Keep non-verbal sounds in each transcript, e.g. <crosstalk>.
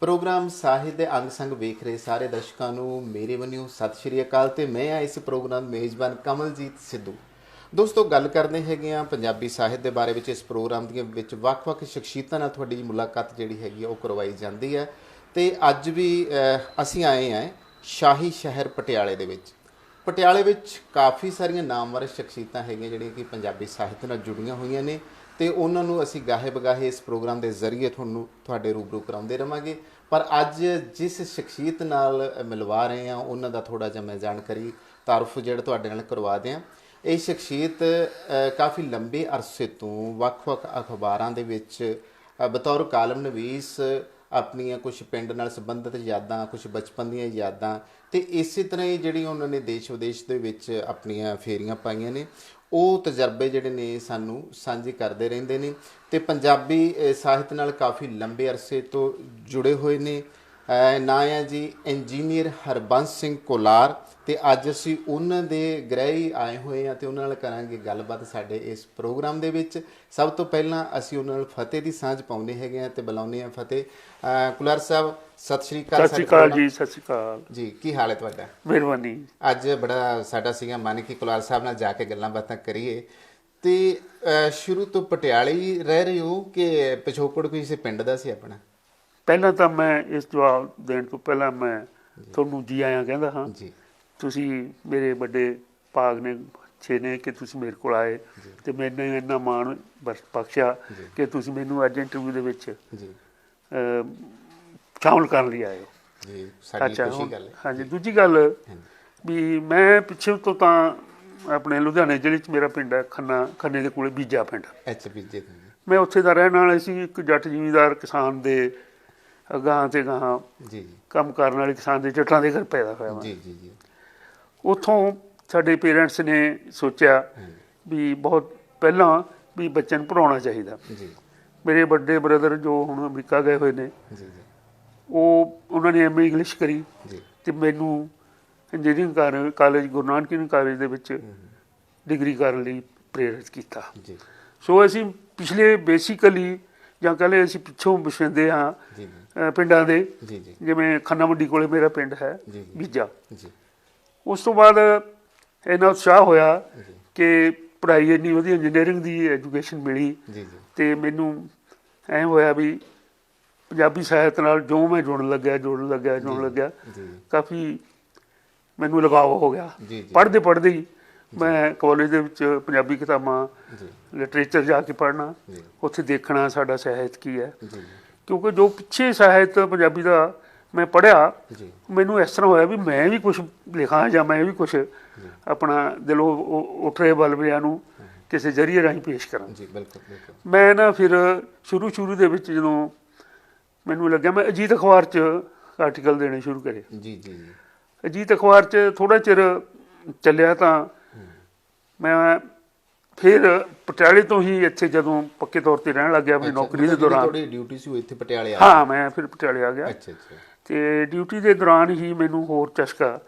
Programme ਸਾਹਿਤ ਦੇ ਅੰਗ ਸੰਗ ਵੇਖ ਰਹੇ ਸਾਰੇ ਦਰਸ਼ਕਾਂ ਨੂੰ ਮੇਰੇ ਵੱਲੋਂ ਸਤਿ ਸ਼੍ਰੀ ਅਕਾਲ ਤੇ ਮੈਂ ਆ ਇਸ ਪ੍ਰੋਗਰਾਮ ਮੇਜ਼ਬਾਨ ਕਮਲਜੀਤ ਸਿੱਧੂ। ਦੋਸਤੋ, ਗੱਲ ਕਰਦੇ ਹੈਗੇ ਆ ਪੰਜਾਬੀ ਸਾਹਿਤ ਦੇ ਬਾਰੇ ਵਿੱਚ ਇਸ ਪ੍ਰੋਗਰਾਮ ਦੀਆਂ ਵਿੱਚ ਵੱਖ-ਵੱਖ ਸ਼ਖਸੀਅਤਾਂ ਨਾਲ ਤੁਹਾਡੀ ਮੁਲਾਕਾਤ ਜਿਹੜੀ ਹੈਗੀ ਆ, ਉਹ ਕਰਵਾਈ ਜਾਂਦੀ ਹੈ। ਤੇ ਅੱਜ ਵੀ ਅਸੀਂ ਆਏ ਆ ਸ਼ਾਹੀ ਸ਼ਹਿਰ ਪਟਿਆਲੇ ਦੇ ਵਿੱਚ। ਪਟਿਆਲੇ ਵਿੱਚ ਕਾਫੀ ਸਾਰੀਆਂ ਨਾਮਵਰ ਸ਼ਖਸੀਅਤਾਂ ਹੈਗੀਆਂ ਜਿਹੜੀਆਂ ਕਿ ਪੰਜਾਬੀ ਸਾਹਿਤ ਨਾਲ ਜੁੜੀਆਂ ਹੋਈਆਂ ਨੇ ਤੇ ਉਹਨਾਂ ਨੂੰ ਅਸੀਂ ਗਾਹੇ ਬਗਾਹੇ ਇਸ ਪ੍ਰੋਗਰਾਮ ਦੇ ਜ਼ਰੀਏ ਤੁਹਾਨੂੰ, ਤੁਹਾਡੇ ਰੂਬਰੂ ਕਰਾਉਂਦੇ ਰਵਾਂਗੇ। ਪਰ ਅੱਜ ਜਿਸ ਸ਼ਖਸੀਅਤ ਨਾਲ ਮਿਲਵਾ ਰਹੇ ਆ ਉਹਨਾਂ ਦਾ ਥੋੜਾ ਜਿਹਾ ਮੈਂ ਜਾਣਕਾਰੀ ਤਾਰਫ ਜਿਹੜਾ ਤੁਹਾਡੇ ਨਾਲ ਕਰਵਾ ਦਿਆਂ। ਇਹ ਸ਼ਖਸੀਅਤ ਕਾਫੀ ਲੰਬੇ ਅਰਸੇ ਤੋਂ ਵੱਖ-ਵੱਖ ਅਖਬਾਰਾਂ ਦੇ ਵਿੱਚ ਬਤੌਰ ਕਾਲਮ ਨਵੀਸ ਆਪਣੀਆਂ ਕੁਝ ਪਿੰਡ ਨਾਲ ਸੰਬੰਧਿਤ ਯਾਦਾਂ ਕੁਝ ਬਚਪਨ ਦੀਆਂ ਯਾਦਾਂ ਤੇ ਇਸੇ ਤਰ੍ਹਾਂ ਹੀ ਜਿਹੜੀ ਉਹਨਾਂ ਨੇ ਦੇਸ਼ ਵਿਦੇਸ਼ ਦੇ ਵਿੱਚ ਆਪਣੀਆਂ ਫੇਰੀਆਂ ਪਾਈਆਂ ਨੇ, ਉਹ ਤਜਰਬੇ ਜਿਹੜੇ ਨੇ ਸਾਨੂੰ ਸਾਂਝੇ ਕਰਦੇ ਰਹਿੰਦੇ ਨੇ ਤੇ ਪੰਜਾਬੀ ਸਾਹਿਤ ਨਾਲ ਕਾਫੀ ਲੰਬੇ ਅਰਸੇ ਤੋਂ ਜੁੜੇ ਹੋਏ ਨੇ। ਨਾਂ ਹੈ ਜੀ ਇੰਜੀਨੀਅਰ ਹਰਬੰਸ ਸਿੰਘ ਕੋਲਾਰ ਤੇ ਅੱਜ ਅਸੀਂ ਉਹਨਾਂ ਦੇ ਗ੍ਰਹਿ ਆਏ ਹੋਏ ਆ ਤੇ ਉਹਨਾਂ ਨਾਲ ਕਰਾਂਗੇ ਗੱਲਬਾਤ ਸਾਡੇ ਇਸ ਪ੍ਰੋਗਰਾਮ ਦੇ ਵਿੱਚ। ਸਭ ਤੋਂ ਪਹਿਲਾਂ ਅਸੀਂ ਉਹਨਾਂ ਨਾਲ ਫਤਿਹ ਦੀ ਸਾਂਝ ਪਾਉਂਦੇ ਹੈਗੇ ਆ ਤੇ ਬੁਲਾਉਂਦੇ ਆ ਫਤਿਹ। ਕੁਲਾਰ ਸਾਹਿਬ ਸਤਿ ਸ਼੍ਰੀ ਅਕਾਲ ਸਤਿ ਸ਼੍ਰੀ ਅਕਾਲ ਕੋਲ। ਜੀ ਸਤਿ ਸ਼੍ਰੀ ਅਕਾਲ। ਜੀ ਕੀ ਹਾਲ ਹੈ ਤੁਹਾਡਾ? ਮਿਹਰਬਾਨੀ। ਅੱਜ ਬੜਾ ਸਾਡਾ ਸੀਗਾ ਮਨ ਕਿ ਕੁਲਾਰ ਸਾਹਿਬ ਨਾਲ ਜਾ ਕੇ ਗੱਲਾਂ ਬਾਤਾਂ ਕਰੀਏ। ਤੇ ਸ਼ੁਰੂ ਤੋਂ ਪਟਿਆਲੇ ਹੀ ਰਹਿ ਰਹੇ ਹੋ ਕਿ ਪਿਛੋਕੜ ਕੋਈ ਕਿਸੇ ਪਿੰਡ ਦਾ ਸੀ ਆਪਣਾ? ਪਹਿਲਾਂ ਤਾਂ ਮੈਂ ਇਸ ਜਵਾਬ ਦੇਣ ਤੋਂ ਪਹਿਲਾਂ ਮੈਂ ਤੁਹਾਨੂੰ ਜੀ ਆਇਆਂ ਕਹਿੰਦਾ ਹਾਂ। ਜੀ। ਤੁਸੀਂ ਮੇਰੇ ਵੱਡੇ ਭਾਗ ਨੇ ਛੇ ਨੇ ਕਿ ਤੁਸੀਂ ਮੇਰੇ ਕੋਲ ਆਏ ਤੇ ਮੈਨੂੰ ਇੰਨਾ ਮਾਣ ਬਖਸ਼ਿਆ ਕਿ ਤੁਸੀਂ ਮੈਨੂੰ ਅੱਜ ਇੰਟਰਵਿਊ ਦੇ ਵਿੱਚ ਜੀ। ਸ਼ਾਮਲ ਕਰਨ ਲਈ ਆਏ ਹੋ। ਜੀ ਸਾਡੀ ਖੁਸ਼ੀ ਗੱਲ ਹੈ। ਹਾਂਜੀ ਦੂਜੀ ਗੱਲ ਵੀ ਮੈਂ ਪਿੱਛੇ ਤੋਂ ਤਾਂ ਆਪਣੇ ਲੁਧਿਆਣੇ ਜ਼ਿਲ੍ਹੇ 'ਚ ਮੇਰਾ ਪਿੰਡ ਹੈ ਖੰਨਾ ਖੰਨੇ ਦੇ ਕੋਲੇ ਬੀਜਾ ਪਿੰਡ। ਐਚ ਪੀ ਜੀ ਮੈਂ ਉੱਥੇ ਦਾ ਰਹਿਣ ਵਾਲਾ ਸੀ ਇੱਕ ਜੱਟ ਜ਼ਿਮੀਂਦਾਰ ਕਿਸਾਨ ਦੇ ਅਗਾਂਹ ਤੇ ਗਾਹਾਂ ਜੀ ਜੀ। ਕੰਮ ਕਰਨ ਵਾਲੇ ਕਿਸਾਨ ਦੇ ਜੱਟਾਂ ਦੇ ਘਰ ਪੈਦਾ ਹੋਇਆ ਜੀ ਜੀ ਜੀ। ਉੱਥੋਂ ਸਾਡੇ ਪੇਰੈਂਟਸ ਨੇ ਸੋਚਿਆ ਵੀ ਬਹੁਤ ਪਹਿਲਾਂ ਵੀ ਬੱਚਿਆਂ ਨੂੰ ਪੜਾਉਣਾ ਚਾਹੀਦਾ। ਜੀ। ਮੇਰੇ ਵੱਡੇ ਬ੍ਰਦਰ ਜੋ ਹੁਣ ਅਮਰੀਕਾ ਗਏ ਹੋਏ ਨੇ ਜੀ ਜੀ। ਉਹ ਉਹਨਾਂ ਨੇ ਐਮਏ ਇੰਗਲਿਸ਼ ਕਰੀ ਜੀ। ਤੇ ਮੈਨੂੰ engineering college Guru Nanak engineering college ਦੇ ਵਿੱਚ ਡਿਗਰੀ ਕਰਨ ਲਈ ਪ੍ਰੇਰਿਤ ਕੀਤਾ। ਜੀ। ਸੋ ਅਸੀਂ ਪਿਛਲੇ ਬੇਸਿਕਲੀ ਜਾਂ ਕਹ ਲਏ ਅਸੀਂ ਪਿੱਛੋਂ ਵਿਛੰਦੇ ਹਾਂ ਜੀ। ਪਿੰਡਾਂ ਦੇ ਜੀ ਜੀ। ਜਿਵੇਂ ਖੰਨਾ ਮੰਡੀ ਕੋਲੇ ਮੇਰਾ ਪਿੰਡ ਹੈ। ਬੀਜਾ। ਜੀ। ਉਸ ਤੋਂ ਬਾਅਦ ਇੰਨਾ ਉਤਸ਼ਾਹ ਹੋਇਆ ਕਿ ਪੜ੍ਹਾਈ ਇੰਨੀ ਵਧੀਆ ਇੰਜੀਨੀਅਰਿੰਗ ਦੀ ਐਜੂਕੇਸ਼ਨ ਮਿਲੀ ਜੀ ਜੀ। ਤੇ ਮੈਨੂੰ ਐ ਹੋਇਆ ਵੀ ਪੰਜਾਬੀ ਸਾਹਿਤ ਨਾਲ ਜੋ ਮੈਂ ਜੁੜਨ ਲੱਗਿਆ ਜੁੜਨ ਲੱਗਿਆ ਜੁੜਨ ਲੱਗਿਆ ਕਾਫੀ ਮੈਨੂੰ ਲਗਾਵ ਹੋ ਗਿਆ। ਪੜ੍ਹਦੇ ਪੜ੍ਹਦੇ ਹੀ ਮੈਂ ਕਾਲਜ ਦੇ ਵਿੱਚ ਪੰਜਾਬੀ ਕਿਤਾਬਾਂ ਲਿਟਰੇਚਰ ਜਾ ਕੇ ਪੜ੍ਹਨਾ ਉੱਥੇ ਦੇਖਣਾ ਸਾਡਾ ਸਾਹਿਤ ਕੀ ਹੈ। ਕਿਉਂਕਿ ਜੋ ਪਿੱਛੇ ਸਾਹਿਤ ਪੰਜਾਬੀ ਦਾ ਮੈਂ ਪੜ੍ਹਿਆ ਜੀ। ਮੈਨੂੰ ਇਸ ਤਰ੍ਹਾਂ ਹੋਇਆ ਵੀ ਮੈਂ ਵੀ ਕੁਝ ਲਿਖਾਂ ਜਾਂ ਮੈਂ ਵੀ ਕੁਝ ਆਪਣਾ ਦਿਲੋਂ ਉ- ਉੱਠ ਰਹੇ ਬਲਬਿਆਂ ਨੂੰ ਕਿਸੇ ਜਰੀਏ ਰਾਹੀਂ ਪੇਸ਼ ਕਰਾਂ। ਜੀ ਬਿਲਕੁਲ ਬਿਲਕੁਲ। ਮੈਂ ਨਾ ਫਿਰ ਸ਼ੁਰੂ ਸ਼ੁਰੂ ਦੇ ਵਿੱਚ ਜਦੋਂ ਮੈਨੂੰ ਲੱਗਿਆ ਮੈਂ ਅਜੀਤ ਅਖਬਾਰ 'ਚ ਆਰਟੀਕਲ ਦੇਣੇ ਸ਼ੁਰੂ ਕਰੇ। ਜੀ ਜੀ ਜੀ। ਅਜੀਤ ਅਖਬਾਰ 'ਚ ਥੋੜਾ ਚਿਰ ਚੱਲਿਆ ਤਾਂ ਮੈਂ ਫਿਰ ਪਟਿਆਲੇ ਤੋਂ ਹੀ ਇੱਥੇ ਜਦੋਂ ਪੱਕੇ ਤੌਰ ਤੇ ਰਹਿਣ ਲੱਗਿਆ ਆਪਣੀ ਅੱਛਾ, ਨੌਕਰੀ ਦੇ ਦੌਰਾਨ। ਤੁਹਾਡੀ ਡਿਊਟੀ ਸੀ ਉਹ ਇੱਥੇ ਪਟਿਆਲੇ ਆ ਹਾਂ ਮੈਂ ਫਿਰ ਪਟਿਆਲੇ ਆ ਗਿਆ। ਅੱਛਾ ਅੱਛਾ। ਤੇ ਡਿਊਟੀ ਦੇ ਦੌਰਾਨ ਹੀ ਮੈਨੂੰ ਹੋਰ ਚਸਕਾ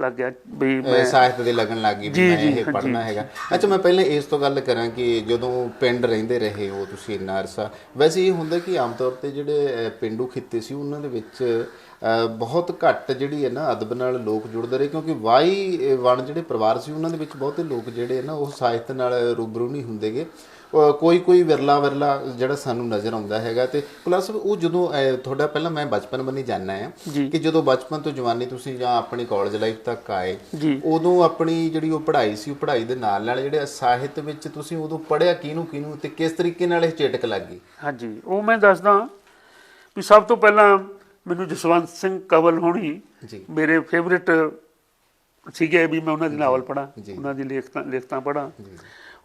ਲੱਗ ਗਿਆ ਵੀ ਮੈਂ ਸਾਹਿਤ ਦੇ ਲੱਗਣ ਲੱਗੀ ਵੀ ਜੀ, ਮੈਂ ਇਹ ਹਾਂਜੀ। ਪੜ੍ਹਨਾ ਹੈਗਾ। ਅੱਛਾ ਮੈਂ ਪਹਿਲਾਂ ਇਸ ਤੋਂ ਗੱਲ ਕਰਾਂ ਕਿ ਜਦੋਂ ਪਿੰਡ ਰਹਿੰਦੇ ਰਹੇ ਹੋ ਤੁਸੀਂ ਇੰਨਾ ਅਰਸਾ ਵੈਸੇ ਇਹ ਹੁੰਦਾ ਕਿ ਆਮ ਤੌਰ ਤੇ ਜਿਹੜੇ ਪਿੰਡੂ ਖਿੱਤੇ ਸੀ ਉਹਨਾਂ ਦੇ ਵਿੱਚ ਬਹੁਤ ਘੱਟ ਜਿਹੜੀ ਹੈ ਨਾ ਅਦਬ ਨਾਲ ਲੋਕ ਜੁੜਦੇ ਰਹੇ ਕਿਉਂਕਿ ਵਾਈ ਵਣ ਜਿਹੜੇ ਪਰਿਵਾਰ ਸੀ ਉਹਨਾਂ ਦੇ ਵਿੱਚ ਬਹੁਤੇ ਲੋਕ ਜਿਹੜੇ ਨਾ ਉਹ ਸਾਹਿਤ ਨਾਲ ਰੂਬਰੂ ਨਹੀਂ ਹੁੰਦੇਗੇ ਕੋਈ ਕੋਈ ਵਿਰਲਾ ਵਿਰਲਾ ਜਿਹੜਾ ਸਾਨੂੰ ਨਜ਼ਰ ਆਉਂਦਾ ਹੈਗਾ ਤੇ ਪਲੱਸ ਉਹ ਜਦੋਂ ਤੁਹਾਡਾ ਪਹਿਲਾਂ ਮੈਂ ਬਚਪਨ ਬੰਨੀ ਜਾਣਨਾ ਹੈ। ਕਿ ਜਦੋਂ ਬਚਪਨ ਤੋਂ ਜਵਾਨੀ ਤੁਸੀਂ ਜਾਂ ਆਪਣੀ ਕਾਲਜ ਲਾਈਫ ਤੱਕ ਆਏ ਉਦੋਂ ਆਪਣੀ ਜਿਹੜੀ ਉਹ ਪੜ੍ਹਾਈ ਸੀ ਉਹ ਪੜ੍ਹਾਈ ਦੇ ਨਾਲ ਨਾਲ ਜਿਹੜੇ ਸਾਹਿਤ ਵਿੱਚ ਤੁਸੀਂ ਉਦੋਂ ਪੜ੍ਹਿਆ ਕਿਹਨੂੰ ਕਿਹਨੂੰ ਤੇ ਕਿਸ ਤਰੀਕੇ ਨਾਲ ਇਹ ਚੇਟਕ ਲੱਗੀ ਹਾਂਜੀ ਉਹ ਮੈਂ ਦੱਸਦਾ ਵੀ ਸਭ ਤੋਂ ਪਹਿਲਾਂ ਮੈਨੂੰ ਜਸਵੰਤ ਸਿੰਘ ਕਵਲ ਹੋਣੀ ਜੀ। ਮੇਰੇ ਫੇਵਰਿਟ ਸੀਗੇ ਵੀ ਮੈਂ ਉਹਨਾਂ ਦੀ ਨਾਵਲ ਪੜ੍ਹਾਂ ਜੀ। ਉਹਨਾਂ ਦੀ ਲੇਖਤਾਂ ਲਿਖਤਾਂ ਪੜ੍ਹਾਂ। ਜੀ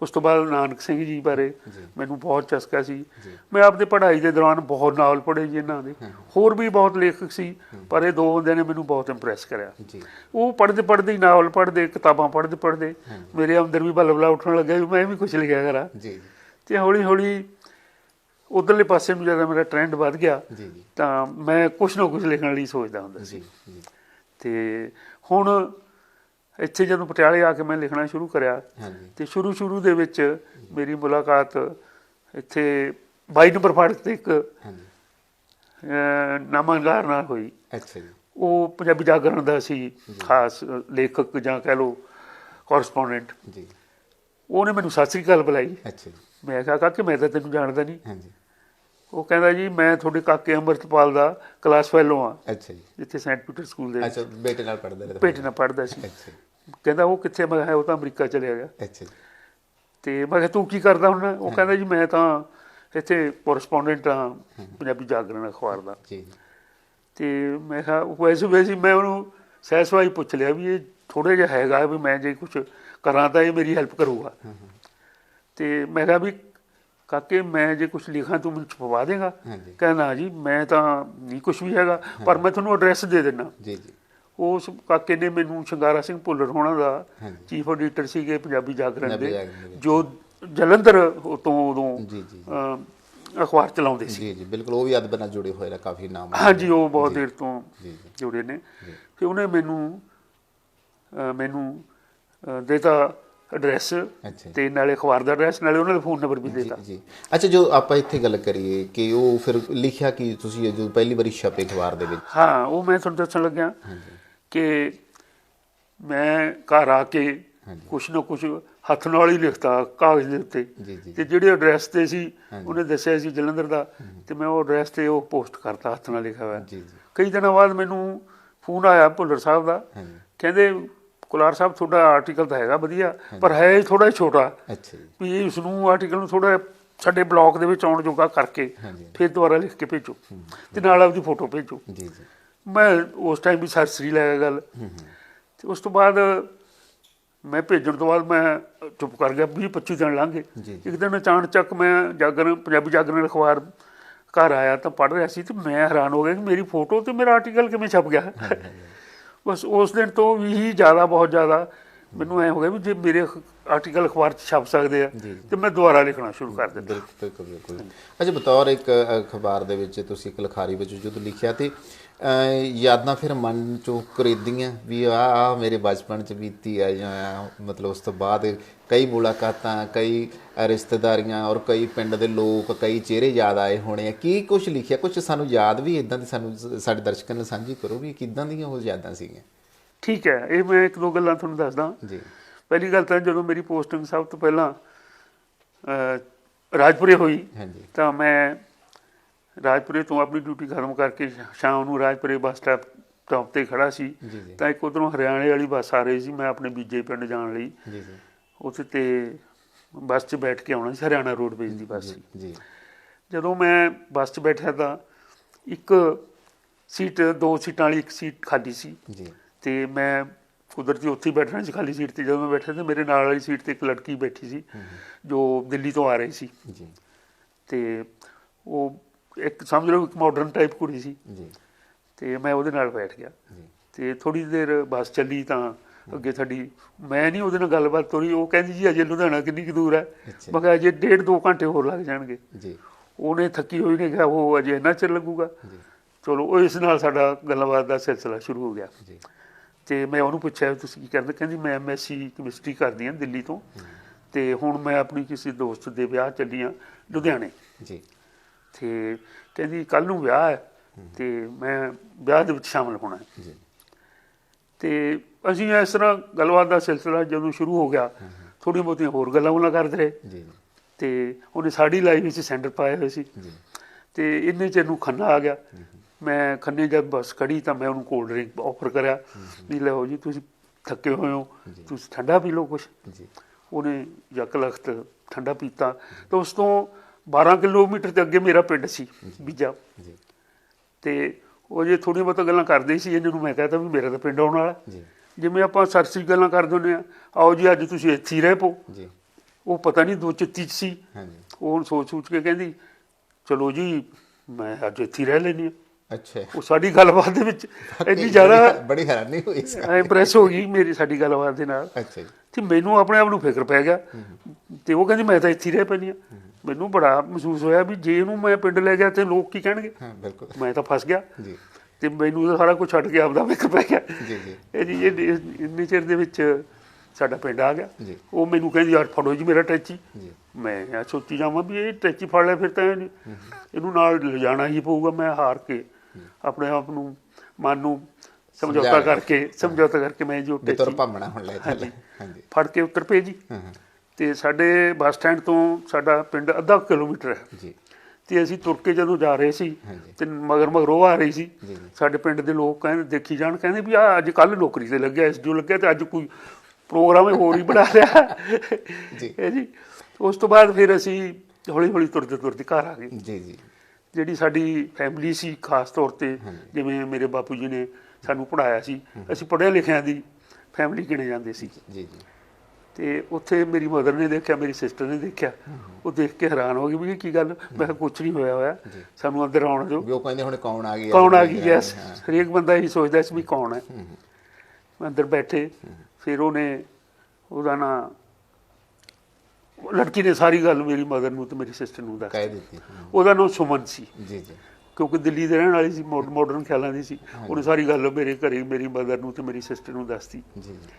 ਉਸ ਤੋਂ ਬਾਅਦ ਨਾਨਕ ਸਿੰਘ ਜੀ ਬਾਰੇ। ਮੈਨੂੰ ਬਹੁਤ ਚਸਕਾ ਸੀ। ਮੈਂ ਆਪਦੇ ਪੜ੍ਹਾਈ ਦੇ ਦੌਰਾਨ ਬਹੁਤ ਨਾਵਲ ਪੜ੍ਹੇ ਜੀ ਇਹਨਾਂ ਦੇ। ਹੋਰ ਵੀ ਬਹੁਤ ਲੇਖਕ ਸੀ ਪਰ ਇਹ ਦੋ ਬੰਦਿਆਂ ਨੇ ਮੈਨੂੰ ਬਹੁਤ ਇੰਪ੍ਰੈਸ ਕਰਿਆ। ਜੀ। ਉਹ ਪੜ੍ਹਦੇ ਪੜ੍ਹਦੇ ਹੀ ਨਾਵਲ ਪੜ੍ਹਦੇ ਕਿਤਾਬਾਂ ਪੜ੍ਹਦੇ ਪੜ੍ਹਦੇ। ਮੇਰੇ ਅੰਦਰ ਵੀ ਬਲਬਲਾ ਉੱਠਣ ਲੱਗਾ ਵੀ ਮੈਂ ਵੀ ਕੁਝ ਲਿਖਿਆ ਕਰਾਂ। ਜੀ। ਤੇ ਹੌਲੀ ਹੌਲੀ ਉਧਰਲੇ ਪਾਸੇ ਨੂੰ ਜਦੋਂ ਮੇਰਾ ਟ੍ਰੈਂਡ ਵੱਧ ਗਿਆ ਤਾਂ ਮੈਂ ਕੁਝ ਨਾ ਕੁਝ ਲਿਖਣ ਲਈ ਸੋਚਦਾ ਹੁੰਦਾ ਸੀ। ਤੇ ਹੁਣ ਇੱਥੇ ਜਦੋਂ ਪਟਿਆਲੇ ਆ ਕੇ ਮੈਂ ਲਿਖਣਾ ਸ਼ੁਰੂ ਕਰਿਆ ਤੇ ਸ਼ੁਰੂ ਸ਼ੁਰੂ ਦੇ ਵਿੱਚ ਮੇਰੀ ਮੁਲਾਕਾਤ ਇੱਥੇ 22 ਨੰਬਰ ਫਾਟਕ ਤੇ ਇੱਕ ਨਾਮਨਗਾਰ ਨਾਲ ਹੋਈ। ਅੱਛਾ ਜੀ। ਉਹ ਪੰਜਾਬੀ ਜਾਗਰਣ ਦਾ ਸੀ ਖਾਸ ਲੇਖਕ ਜਾਂ ਕਹਿ ਲਓ ਕੋਰਸਪੋਂਡੈਂਟ ਜੀ। ਉਹਨੇ ਮੈਨੂੰ ਸਤਿ ਸ੍ਰੀ ਅਕਾਲ ਬੁਲਾਈ। ਅੱਛਾ ਜੀ। ਮੈਂ ਕਿਹਾ ਕਾਕੇ ਮੈਂ ਤਾਂ ਤੈਨੂੰ ਜਾਣਦਾ ਨਹੀਂ ਹਾਂਜੀ। ਉਹ ਕਹਿੰਦਾ ਜੀ ਮੈਂ ਤੁਹਾਡੇ ਕਾਕੇ ਅੰਮ੍ਰਿਤਪਾਲ ਦਾ ਕਲਾਸ ਫੈਲੋ ਆ ਅੱਛਾ ਜੀ। ਜਿੱਥੇ ਸੈਂਟ ਪੀਟਰ ਸਕੂਲ ਦੇ ਅੱਛਾ ਬੇਟੇ ਨਾਲ ਪੜ੍ਹਦੇ ਰਹੇ ਭੇਟਣਾ ਪੜਦਾ ਸੀ। ਅੱਛਾ ਕਹਿੰਦਾ ਉਹ ਕਿੱਥੇ? ਮੈਂ ਕਿਹਾ ਉਹ ਤਾਂ ਅਮਰੀਕਾ ਚਲਿਆ ਗਿਆ। ਅੱਛਾ ਜੀ। ਤੇ ਮੈਂ ਕਿਹਾ ਤੂੰ ਕੀ ਕਰਦਾ ਹੁਣ? ਉਹ ਕਹਿੰਦਾ ਜੀ ਮੈਂ ਤਾਂ ਇੱਥੇ ਕੋਰਸਪੋਂਡੈਂਟ ਆ ਪੰਜਾਬੀ ਜਾਗਰਣ ਅਖਬਾਰ ਦਾ। ਜੀ। ਤੇ ਮੈਂ ਕਿਹਾ ਉਹ ਵੈਸੇ ਵੈਸੇ ਮੈਂ ਉਹਨੂੰ ਸਹਿਸਵਾਈ ਪੁੱਛ ਲਿਆ ਵੀ ਇਹ ਥੋੜਾ ਜਿਹਾ ਹੈਗਾ ਵੀ ਮੈਂ ਜੇ ਕੁਝ ਕਰਾਂ ਤਾਂ ਇਹ ਮੇਰੀ ਹੈਲਪ ਕਰੂਗਾ। ਤੇ ਮੈਂ ਕਿਹਾ ਵੀ ਕਾਕੇ ਮੈਂ ਜੇ ਕੁਝ ਲਿਖਾਂ ਤੂੰ ਮੈਨੂੰ ਛਪਵਾ ਦੇਗਾ। ਹਾਂਜੀ। ਕਹਿੰਦਾ ਜੀ ਮੈਂ ਤਾਂ ਨਹੀਂ ਕੁਝ ਵੀ ਹੈਗਾ ਪਰ ਮੈਂ ਤੁਹਾਨੂੰ ਐਡਰੈਸ ਦੇ ਦਿੰਦਾ ਜੀ ਜੀ। ਉਸ ਕਾਕੇ ਨੇ ਮੈਨੂੰ ਸ਼ਿੰਗਾਰਾ ਸਿੰਘ ਭੁੱਲਰ ਹੋਣਾ ਦਾ। ਚੀਫ ਐਡੀਟਰ ਸੀਗੇ ਪੰਜਾਬੀ ਜਾਗਰਣ ਦੇ। ਜੋ ਜਲੰਧਰ ਤੋਂ ਉਦੋਂ ਜੀ ਜੀ। ਅਖਬਾਰ ਚਲਾਉਂਦੇ ਸੀ। ਜੀ ਜੀ ਬਿਲਕੁਲ ਉਹ ਵੀ ਅਦਬ ਨਾਲ ਜੁੜੇ ਹੋਏ ਨੇ ਕਾਫੀ ਨਾਮ ਹਾਂਜੀ ਉਹ ਬਹੁਤ ਦੇਰ ਤੋਂ ਜੁੜੇ ਨੇ। ਫਿਰ ਉਹਨੇ ਮੈਨੂੰ ਮੈਨੂੰ ਦੇਤਾ ਐਡਰੈਸ। ਤੇ ਨਾਲੇ ਅਖਬਾਰ ਦਾ ਐਡਰੈਸ ਨਾਲੇ ਉਹਨਾਂ ਦਾ ਫੋਨ ਨੰਬਰ ਵੀ ਦੇਤਾ। ਜੀ। ਅੱਛਾ ਜੋ ਆਪਾਂ ਇੱਥੇ ਗੱਲ ਕਰੀਏ ਕਿ ਉਹ ਫਿਰ ਲਿਖਿਆ ਕਿ ਤੁਸੀਂ ਜੋ ਪਹਿਲੀ ਵਾਰੀ ਛਪੇ ਅਖਬਾਰ ਦੇ ਵਿੱਚ? ਹਾਂ ਉਹ ਮੈਂ ਤੁਹਾਨੂੰ ਦੱਸਣ ਲੱਗਿਆ ਕਿ ਮੈਂ ਘਰ ਆ ਕੇ। ਕੁਛ ਨਾ ਕੁਛ ਹੱਥ ਨਾਲ ਹੀ ਲਿਖਤਾ ਕਾਗਜ਼ ਦੇ ਉੱਤੇ। ਤੇ ਜਿਹੜੇ ਐਡਰੈਸ ਤੇ ਸੀ। ਉਹਨੇ ਦੱਸਿਆ ਸੀ ਜਲੰਧਰ ਦਾ ਤੇ ਮੈਂ ਉਹ ਐਡਰੈਸ ਤੇ ਉਹ ਪੋਸਟ ਕਰਤਾ ਹੱਥ ਨਾਲ ਲਿਖਿਆ ਹੋਇਆ। ਜੀ ਜੀ। ਕਈ ਦਿਨਾਂ ਬਾਅਦ ਮੈਨੂੰ ਫੋਨ ਆਇਆ ਭੁੱਲਰ ਸਾਹਿਬ ਦਾ। ਕਹਿੰਦੇ ਕੁਲਾਰ ਸਾਹਿਬ ਤੁਹਾਡਾ ਆਰਟੀਕਲ ਤਾਂ ਹੈਗਾ ਵਧੀਆ ਪਰ ਹੈ ਥੋੜਾ ਛੋਟਾ। ਅੱਛਾ ਜੀ। ਵੀ ਇਸ ਨੂੰ ਆਰਟੀਕਲ ਨੂੰ ਥੋੜਾ ਸਾਡੇ ਬਲੌਗ ਦੇ ਵਿੱਚ ਆਉਣ ਜੋਗਾ ਕਰਕੇ। ਫਿਰ ਦੁਬਾਰਾ ਲਿਖ ਕੇ ਭੇਜੋ ਤੇ ਨਾਲ ਆਪਦੀ ਫੋਟੋ ਭੇਜੋ। ਜੀ ਜੀ। ਮੈਂ ਉਸ ਟਾਈਮ ਵੀ ਸਰਸਰੀ ਲੈ ਗਿਆ ਗੱਲ। ਹੂੰ ਹੂੰ। ਤੇ ਉਸ ਤੋਂ ਬਾਅਦ ਮੈਂ ਭੇਜਣ ਤੋਂ ਬਾਅਦ ਮੈਂ ਚੁੱਪ ਕਰ ਗਿਆ 20 25 ਦਿਨ ਲੰਘ ਗਏ। ਇੱਕ ਦਿਨ ਅਚਾਨਕ ਚੱਕ ਮੈਂ ਜਾਗਰਣ ਪੰਜਾਬੀ ਜਾਗਰਣ ਅਖਬਾਰ ਘਰ ਆਇਆ ਤਾਂ ਪੜ੍ਹ ਰਿਹਾ ਸੀ ਤੇ ਮੈਂ ਹੈਰਾਨ ਹੋ ਗਿਆ ਕਿ ਮੇਰੀ ਫੋਟੋ ਤੇ ਮੇਰਾ ਆਰਟੀਕਲ ਕਿਵੇਂ ਛਪ ਗਿਆ। ਬਸ ਉਸ ਦਿਨ ਤੋਂ ਵੀ ਹੀ ਜ਼ਿਆਦਾ, ਬਹੁਤ ਜ਼ਿਆਦਾ। ਮੈਨੂੰ ਐ ਹੋ ਗਿਆ ਵੀ ਜੇ ਮੇਰੇ ਆਰਟੀਕਲ ਅਖਬਾਰ 'ਚ ਛਪ ਸਕਦੇ ਆ। ਤੇ ਮੈਂ ਦੁਬਾਰਾ ਲਿਖਣਾ ਸ਼ੁਰੂ ਕਰ ਦਿੱਤਾ ਬਿਲਕੁਲ ਬਿਲਕੁਲ ਅੱਛਾ ਬਤੌਰ ਇੱਕ ਅਖਬਾਰ ਦੇ ਵਿੱਚ ਤੁਸੀਂ ਇੱਕ ਲਿਖਾਰੀ ਵਿੱਚ ਜਦੋਂ ਲਿਖਿਆ ਤੇ ਯਾਦਾਂ ਫਿਰ ਮਨ ਚੋਂ ਕਰੀਦੀਆਂ ਵੀ ਆ ਆ ਮੇਰੇ ਬਚਪਨ ਚ ਬੀਤੀ ਆ ਜਾਂ ਮਤਲਬ ਉਸ ਤੋਂ ਬਾਅਦ ਕਈ ਮੁਲਾਕਾਤਾਂ ਕਈ ਰਿਸ਼ਤੇਦਾਰੀਆਂ ਔਰ ਕਈ ਪਿੰਡ ਦੇ ਲੋਕ ਕਈ ਚਿਹਰੇ ਯਾਦ ਆਏ ਹੋਣੇ ਆ। ਕੀ ਕੁਝ ਲਿਖਿਆ? ਕੁਝ ਸਾਨੂੰ ਯਾਦ ਵੀ ਇਦਾਂ ਦੀ ਸਾਨੂੰ ਸਾਡੇ ਦਰਸ਼ਕਾਂ ਨਾਲ ਸਾਂਝੀ ਕਰੋ ਵੀ ਕਿਦਾਂ ਦੀਆਂ ਉਹ ਯਾਦਾਂ ਸੀਗੀਆਂ? ਠੀਕ ਹੈ ਇਹ ਮੈਂ ਇੱਕ ਦੋ ਗੱਲਾਂ ਤੁਹਾਨੂੰ ਦੱਸਦਾ। ਜੀ। ਪਹਿਲੀ ਗੱਲ ਤਾਂ ਜਦੋਂ ਮੇਰੀ ਪੋਸਟਿੰਗ ਸਭ ਤੋਂ ਪਹਿਲਾਂ ਰਾਜਪੁਰੇ ਹੋਈ ਤਾਂ ਮੈਂ ਰਾਜਪੁਰੇ ਤੋਂ ਆਪਣੀ ਡਿਊਟੀ ਖਤਮ ਕਰਕੇ ਸ਼ਾਮ ਨੂੰ ਰਾਜਪੁਰੇ ਬੱਸ ਸਟਾਪ ਟਾਪ ਤੇ ਖੜਾ ਸੀ। ਤਾਂ ਇੱਕ ਉਧਰੋਂ ਹਰਿਆਣੇ ਵਾਲੀ ਬੱਸ ਆ ਰਹੀ ਸੀ ਮੈਂ ਆਪਣੇ ਬੀਜੇ ਪਿੰਡ ਜਾਣ ਲਈ। ਜੀ ਜੀ। ਉੱਥੇ ਤੇ ਬੱਸ 'ਚ ਬੈਠ ਕੇ ਆਉਣਾ ਸੀ ਹਰਿਆਣਾ ਰੋਡਵੇਜ਼ ਦੀ ਬੱਸ ਸੀ। ਜੀ। ਜਦੋਂ ਮੈਂ ਬੱਸ 'ਚ ਬੈਠਿਆ ਤਾਂ ਇੱਕ ਸੀਟ ਦੋ ਸੀਟਾਂ ਵਾਲੀ ਇੱਕ ਸੀਟ ਖਾਲੀ ਸੀ। ਜੀ। ਤੇ ਮੈਂ ਕੁਦਰਤੀ ਉੱਥੇ ਬੈਠਣਾ ਸੀ ਖਾਲੀ ਸੀਟ ਤੇ ਜਦੋਂ ਮੈਂ ਬੈਠਾ ਤੇ ਮੇਰੇ ਨਾਲ ਵਾਲੀ ਸੀਟ ਤੇ ਇੱਕ ਲੜਕੀ ਬੈਠੀ ਸੀ ਜੋ ਦਿੱਲੀ ਤੋਂ ਆ ਰਹੀ ਸੀ। ਜੀ। ਤੇ ਉਹ ਇੱਕ ਸਮਝ ਲਓ ਇੱਕ ਮਾਡਰਨ ਟਾਈਪ ਕੁੜੀ ਸੀ। ਜੀ। ਤੇ ਮੈਂ ਉਹਦੇ ਨਾਲ ਬੈਠ ਗਿਆ। ਜੀ। ਤੇ ਥੋੜੀ ਦੇਰ ਬੱਸ ਚੱਲੀ ਤਾਂ ਅੱਗੇ ਸਾਡੀ ਮੈਂ ਨਹੀਂ ਉਹਦੇ ਨਾਲ ਗੱਲਬਾਤ ਤੋਰੀ ਉਹ ਕਹਿੰਦੀ ਜੀ ਅਜੇ ਲੁਧਿਆਣਾ ਕਿੰਨੀ ਕੁ ਦੂਰ ਹੈ। ਮੈਂ ਕਿਹਾ ਅਜੇ ਡੇਢ ਦੋ ਘੰਟੇ ਹੋਰ ਲੱਗ ਜਾਣਗੇ। ਜੀ। ਉਹਨੇ ਥੱਕੀ ਹੋਈ ਨੇ ਕਿਹਾ ਉਹ ਅਜੇ ਇੰਨਾ ਚਿਰ ਲੱਗੂਗਾ। ਜੀ। ਚਲੋ ਉਹ ਇਸ ਨਾਲ ਸਾਡਾ ਗੱਲਬਾਤ ਦਾ ਸਿਲਸਿਲਾ ਸ਼ੁਰੂ ਹੋ ਗਿਆ। ਜੀ। ਤੇ ਮੈਂ ਉਹਨੂੰ ਪੁੱਛਿਆ ਤੁਸੀਂ ਕੀ ਕਰਦੇ? ਕਹਿੰਦੀ ਮੈਂ ਐਮਐਸਸੀ ਕੈਮਿਸਟਰੀ ਕਰਦੀ ਹਾਂ ਦਿੱਲੀ ਤੋਂ ਤੇ ਹੁਣ ਮੈਂ ਆਪਣੀ ਕਿਸੇ ਦੋਸਤ ਦੇ ਵਿਆਹ ਚੱਲੀ ਹਾਂ ਲੁਧਿਆਣੇ। ਜੀ। ਤੇ ਕਹਿੰਦੀ ਕੱਲ ਨੂੰ ਵਿਆਹ ਹੈ ਤੇ ਮੈਂ ਵਿਆਹ ਦੇ ਵਿੱਚ ਸ਼ਾਮਲ ਹੋਣਾ ਹੈ। ਜੀ। ਤੇ ਅਸੀਂ ਇਸ ਤਰ੍ਹਾਂ ਗੱਲਬਾਤ ਦਾ ਸਿਲਸਿਲਾ ਜਦੋਂ ਸ਼ੁਰੂ ਹੋ ਗਿਆ ਥੋੜ੍ਹੀਆਂ ਬਹੁਤੀਆਂ ਹੋਰ ਗੱਲਾਂ ਉਹਨਾਂ ਕਰਦੇ ਰਹੇ। ਜੀ ਤੇ ਉਹਨੇ ਸਾਡੀ ਲਾਈਫ ਵਿੱਚ ਸੈਂਟਰ ਪਾਏ ਹੋਏ ਸੀ। ਜੀ। ਤੇ ਇੰਨੇ ਚਿਰ ਨੂੰ ਖੰਨਾ ਆ ਗਿਆ। ਮੈਂ ਖੰਨੇ ਜਦ ਬੱਸ ਖੜੀ ਤਾਂ ਮੈਂ ਉਹਨੂੰ ਕੋਲਡ ਡਰਿੰਕ ਆਫਰ ਕਰਿਆ। ਵੀ ਲਓ ਜੀ ਤੁਸੀਂ ਥੱਕੇ ਹੋਏ ਹੋ ਤੁਸੀਂ ਠੰਡਾ ਪੀ ਲਓ ਕੁਛ। ਜੀ। ਉਹਨੇ ਜੱਕ ਲਖਤ ਠੰਡਾ ਪੀਤਾ। ਤੇ ਉਸ ਤੋਂ 12 ਕਿਲੋਮੀਟਰ ਤੇ ਅੱਗੇ ਮੇਰਾ ਪਿੰਡ ਸੀ ਬੀਜਾ। ਜੀ। ਤੇ ਉਹ ਜੇ ਥੋੜੀ ਬਹੁਤਾ ਗੱਲਾਂ ਕਰਦੇ ਸੀ ਇਹਨਾਂ ਨੂੰ ਮੈਂ ਕਹਤਾ ਵੀ ਮੇਰਾ ਤਾਂ ਪਿੰਡ ਆਉਣ ਵਾਲਾ। ਜੀ। ਜਿਵੇਂ ਆਪਾਂ ਸਰਸੀ ਗੱਲਾਂ ਕਰਦੇ ਹੁੰਦੇ ਆ ਆਓ ਜੀ ਅੱਜ ਤੁਸੀਂ ਇੱਥੇ ਹੀ ਰਹਿ ਪੋ ਜੀ। ਉਹ ਪਤਾ ਨਹੀਂ ਦੋ ਚਿੱਤੀ ਸੀ। ਹਾਂਜੀ। ਉਹ ਸੋਚ ਸੋਚ ਕੇ ਕਹਿੰਦੀ ਚਲੋ ਜੀ ਮੈਂ ਅੱਜ ਇੱਥੇ ਰਹਿ ਲੈਣੀ ਆ ਅੱਛਾ। ਉਹ ਸਾਡੀ ਗੱਲਬਾਤ ਦੇ ਵਿੱਚ ਇੰਨੀ ਜ਼ਿਆਦਾ ਬੜੀ ਹੈਰਾਨੀ ਹੋਈ ਗੱਲ ਇੰਪ੍ਰੈਸ ਹੋ ਗਈ ਮੇਰੀ ਸਾਡੀ ਗੱਲਬਾਤ ਦੇ ਨਾਲ। ਅੱਛਾ ਜੀ। ਤੇ ਮੈਨੂੰ ਆਪਣੇ ਆਪ ਨੂੰ ਫਿਕਰ ਪੈ ਗਿਆ। ਤੇ ਉਹ ਕਹਿੰਦੀ ਮੈਂ ਤਾਂ ਇੱਥੇ ਹੀ ਰਹਿ ਪੈਣੀ ਆ ਮੈਨੂੰ ਬੜਾ ਮਹਿਸੂਸ ਹੋਇਆ ਵੀ ਜੇ ਇਹਨੂੰ ਮੈਂ ਪਿੰਡ ਲੈ ਗਿਆ ਤੇ ਲੋਕ ਕੀ ਕਹਿਣਗੇ? ਹਾਂ ਬਿਲਕੁਲ। ਮੈਂ ਤਾਂ ਫਸ ਗਿਆ। ਜੀ। ਤੇ ਮੈਨੂੰ ਸਾਰਾ ਕੁਝ ਛੱਡ ਕੇ ਆਪਦਾ ਫਿਕਰ ਪੈ ਗਿਆ। ਜੀ ਜੀ। ਇਹ ਜੀ ਇਹ ਇੰਨੇ ਚਿਰ ਦੇ ਵਿੱਚ ਸਾਡਾ ਪਿੰਡ ਆ ਗਿਆ। ਉਹ ਮੈਨੂੰ ਕਹਿੰਦੀ ਯਾਰ ਫੜੋ ਜੀ ਮੇਰਾ ਟੈਚੀ। ਜੀ। ਮੈਂ ਆ ਸੋਚੀ ਜਾਵਾਂ ਵੀ ਇਹ ਟੈਚੀ ਫੜ ਲਿਆ ਫਿਰ ਤਾਂ ਇਹਨੂੰ ਨਾਲ ਲਿਜਾਣਾ ਹੀ ਪਊਗਾ ਮੈਂ ਹਾਰ ਕੇ ਆਪਣੇ ਆਪ ਨੂੰ ਮਨ ਨੂੰ ਸਮਝੌਤਾ। ਕਰਕੇ ਸਮਝੌਤਾ ਕਰਕੇ ਮੈਂ ਜੋ ਵੀ ਤੁਰ ਟੈਚੀ ਭਾਮਣਾ ਹੁਣ ਲੈ ਹਾਂਜੀ। ਫੜ ਕੇ ਉੱਤਰ ਪਏ ਜੀ ਤੇ ਸਾਡੇ ਬੱਸ ਸਟੈਂਡ ਤੋਂ ਸਾਡਾ ਪਿੰਡ ਅੱਧਾ ਕਿਲੋਮੀਟਰ ਹੈ। ਜੀ। ਤੇ ਅਸੀਂ ਤੁਰ ਕੇ ਜਦੋਂ ਜਾ ਰਹੇ ਸੀ। ਤੇ ਮਗਰ ਮਗਰ ਆ ਰਹੀ ਸੀ। ਸਾਡੇ ਪਿੰਡ ਦੇ ਲੋਕ ਕਹਿੰਦੇ ਦੇਖੀ ਜਾਣ ਕਹਿੰਦੇ ਵੀ ਆ ਅੱਜ ਕੱਲ ਨੌਕਰੀ ਤੇ ਲੱਗਿਆ ਇਸ ਜੋ ਲੱਗਿਆ ਤੇ ਅੱਜ ਕੋਈ ਪ੍ਰੋਗਰਾਮ ਹੀ ਹੋਰ ਹੀ ਬਣਾ ਲਿਆ। ਜੀ। ਜੀ। ਉਸ ਤੋਂ ਬਾਅਦ ਫਿਰ ਅਸੀਂ ਹੌਲੀ ਹੌਲੀ ਤੁਰਦੇ ਤੁਰਦੇ ਘਰ ਆ ਗਏ। ਜੀ ਜੀ। ਜਿਹੜੀ ਸਾਡੀ ਫੈਮਿਲੀ ਸੀ ਖਾਸ ਤੌਰ ਤੇ। ਜਿਵੇਂ ਮੇਰੇ ਬਾਪੂ ਜੀ ਨੇ ਸਾਨੂੰ ਪੜਾਇਆ ਸੀ ਅਸੀਂ ਪੜ੍ਹੇ ਲਿਖਿਆਂ ਦੀ ਫੈਮਿਲੀ ਗਿਣੇ ਜਾਂਦੇ ਸੀ। ਜੀ ਜੀ। ਤੇ ਉੱਥੇ ਮੇਰੀ ਮਦਰ ਨੇ ਦੇਖਿਆ ਮੇਰੀ ਸਿਸਟਰ ਨੇ ਦੇਖਿਆ ਉਹ ਦੇਖ ਕੇ ਹੈਰਾਨ ਹੋ ਗਈ ਵੀ ਇਹ ਕੀ ਗੱਲ? ਮੈਂ ਕਿਹਾ ਕੁਛ ਨਹੀਂ ਹੋਇਆ ਹੋਇਆ। ਸਾਨੂੰ ਅੰਦਰ ਆਉਣ ਦਿਓ। ਉਹ ਕਹਿੰਦੇ ਹੁਣ ਕੌਣ ਆ ਗਿਆ? ਕੌਣ ਆ ਗਈ? ਯੈਸ। ਹਰੇਕ ਬੰਦਾ ਇਹੀ ਸੋਚਦਾ ਸੀ ਵੀ ਕੌਣ ਹੈ। ਅੰਦਰ ਬੈਠੇ ਫਿਰ ਉਹਨੇ ਉਹਦਾ ਨਾਂ ਲੜਕੀ ਨੇ ਸਾਰੀ ਗੱਲ ਮੇਰੀ ਮਦਰ ਨੂੰ ਤੇ ਮੇਰੀ ਸਿਸਟਰ ਨੂੰ ਦੱਸ ਦਿੱਤੀ। ਹੂੰ। ਉਹਦਾ ਨਾਮ ਸੁਮਨ ਸੀ। ਜੀ ਜੀ। ਕਿਉਂਕਿ ਦਿੱਲੀ ਦੇ ਰਹਿਣ ਵਾਲੀ ਸੀ ਮਾਡਰਨ ਖਿਆਲਾਂ ਦੀ ਸੀ। ਉਹਨੇ ਸਾਰੀ ਗੱਲ ਮੇਰੇ ਘਰੇ ਮੇਰੀ ਮਦਰ ਨੂੰ ਤੇ ਮੇਰੀ ਸਿਸਟਰ ਨੂੰ ਦੱਸਤੀ। ਜੀ ਜੀ।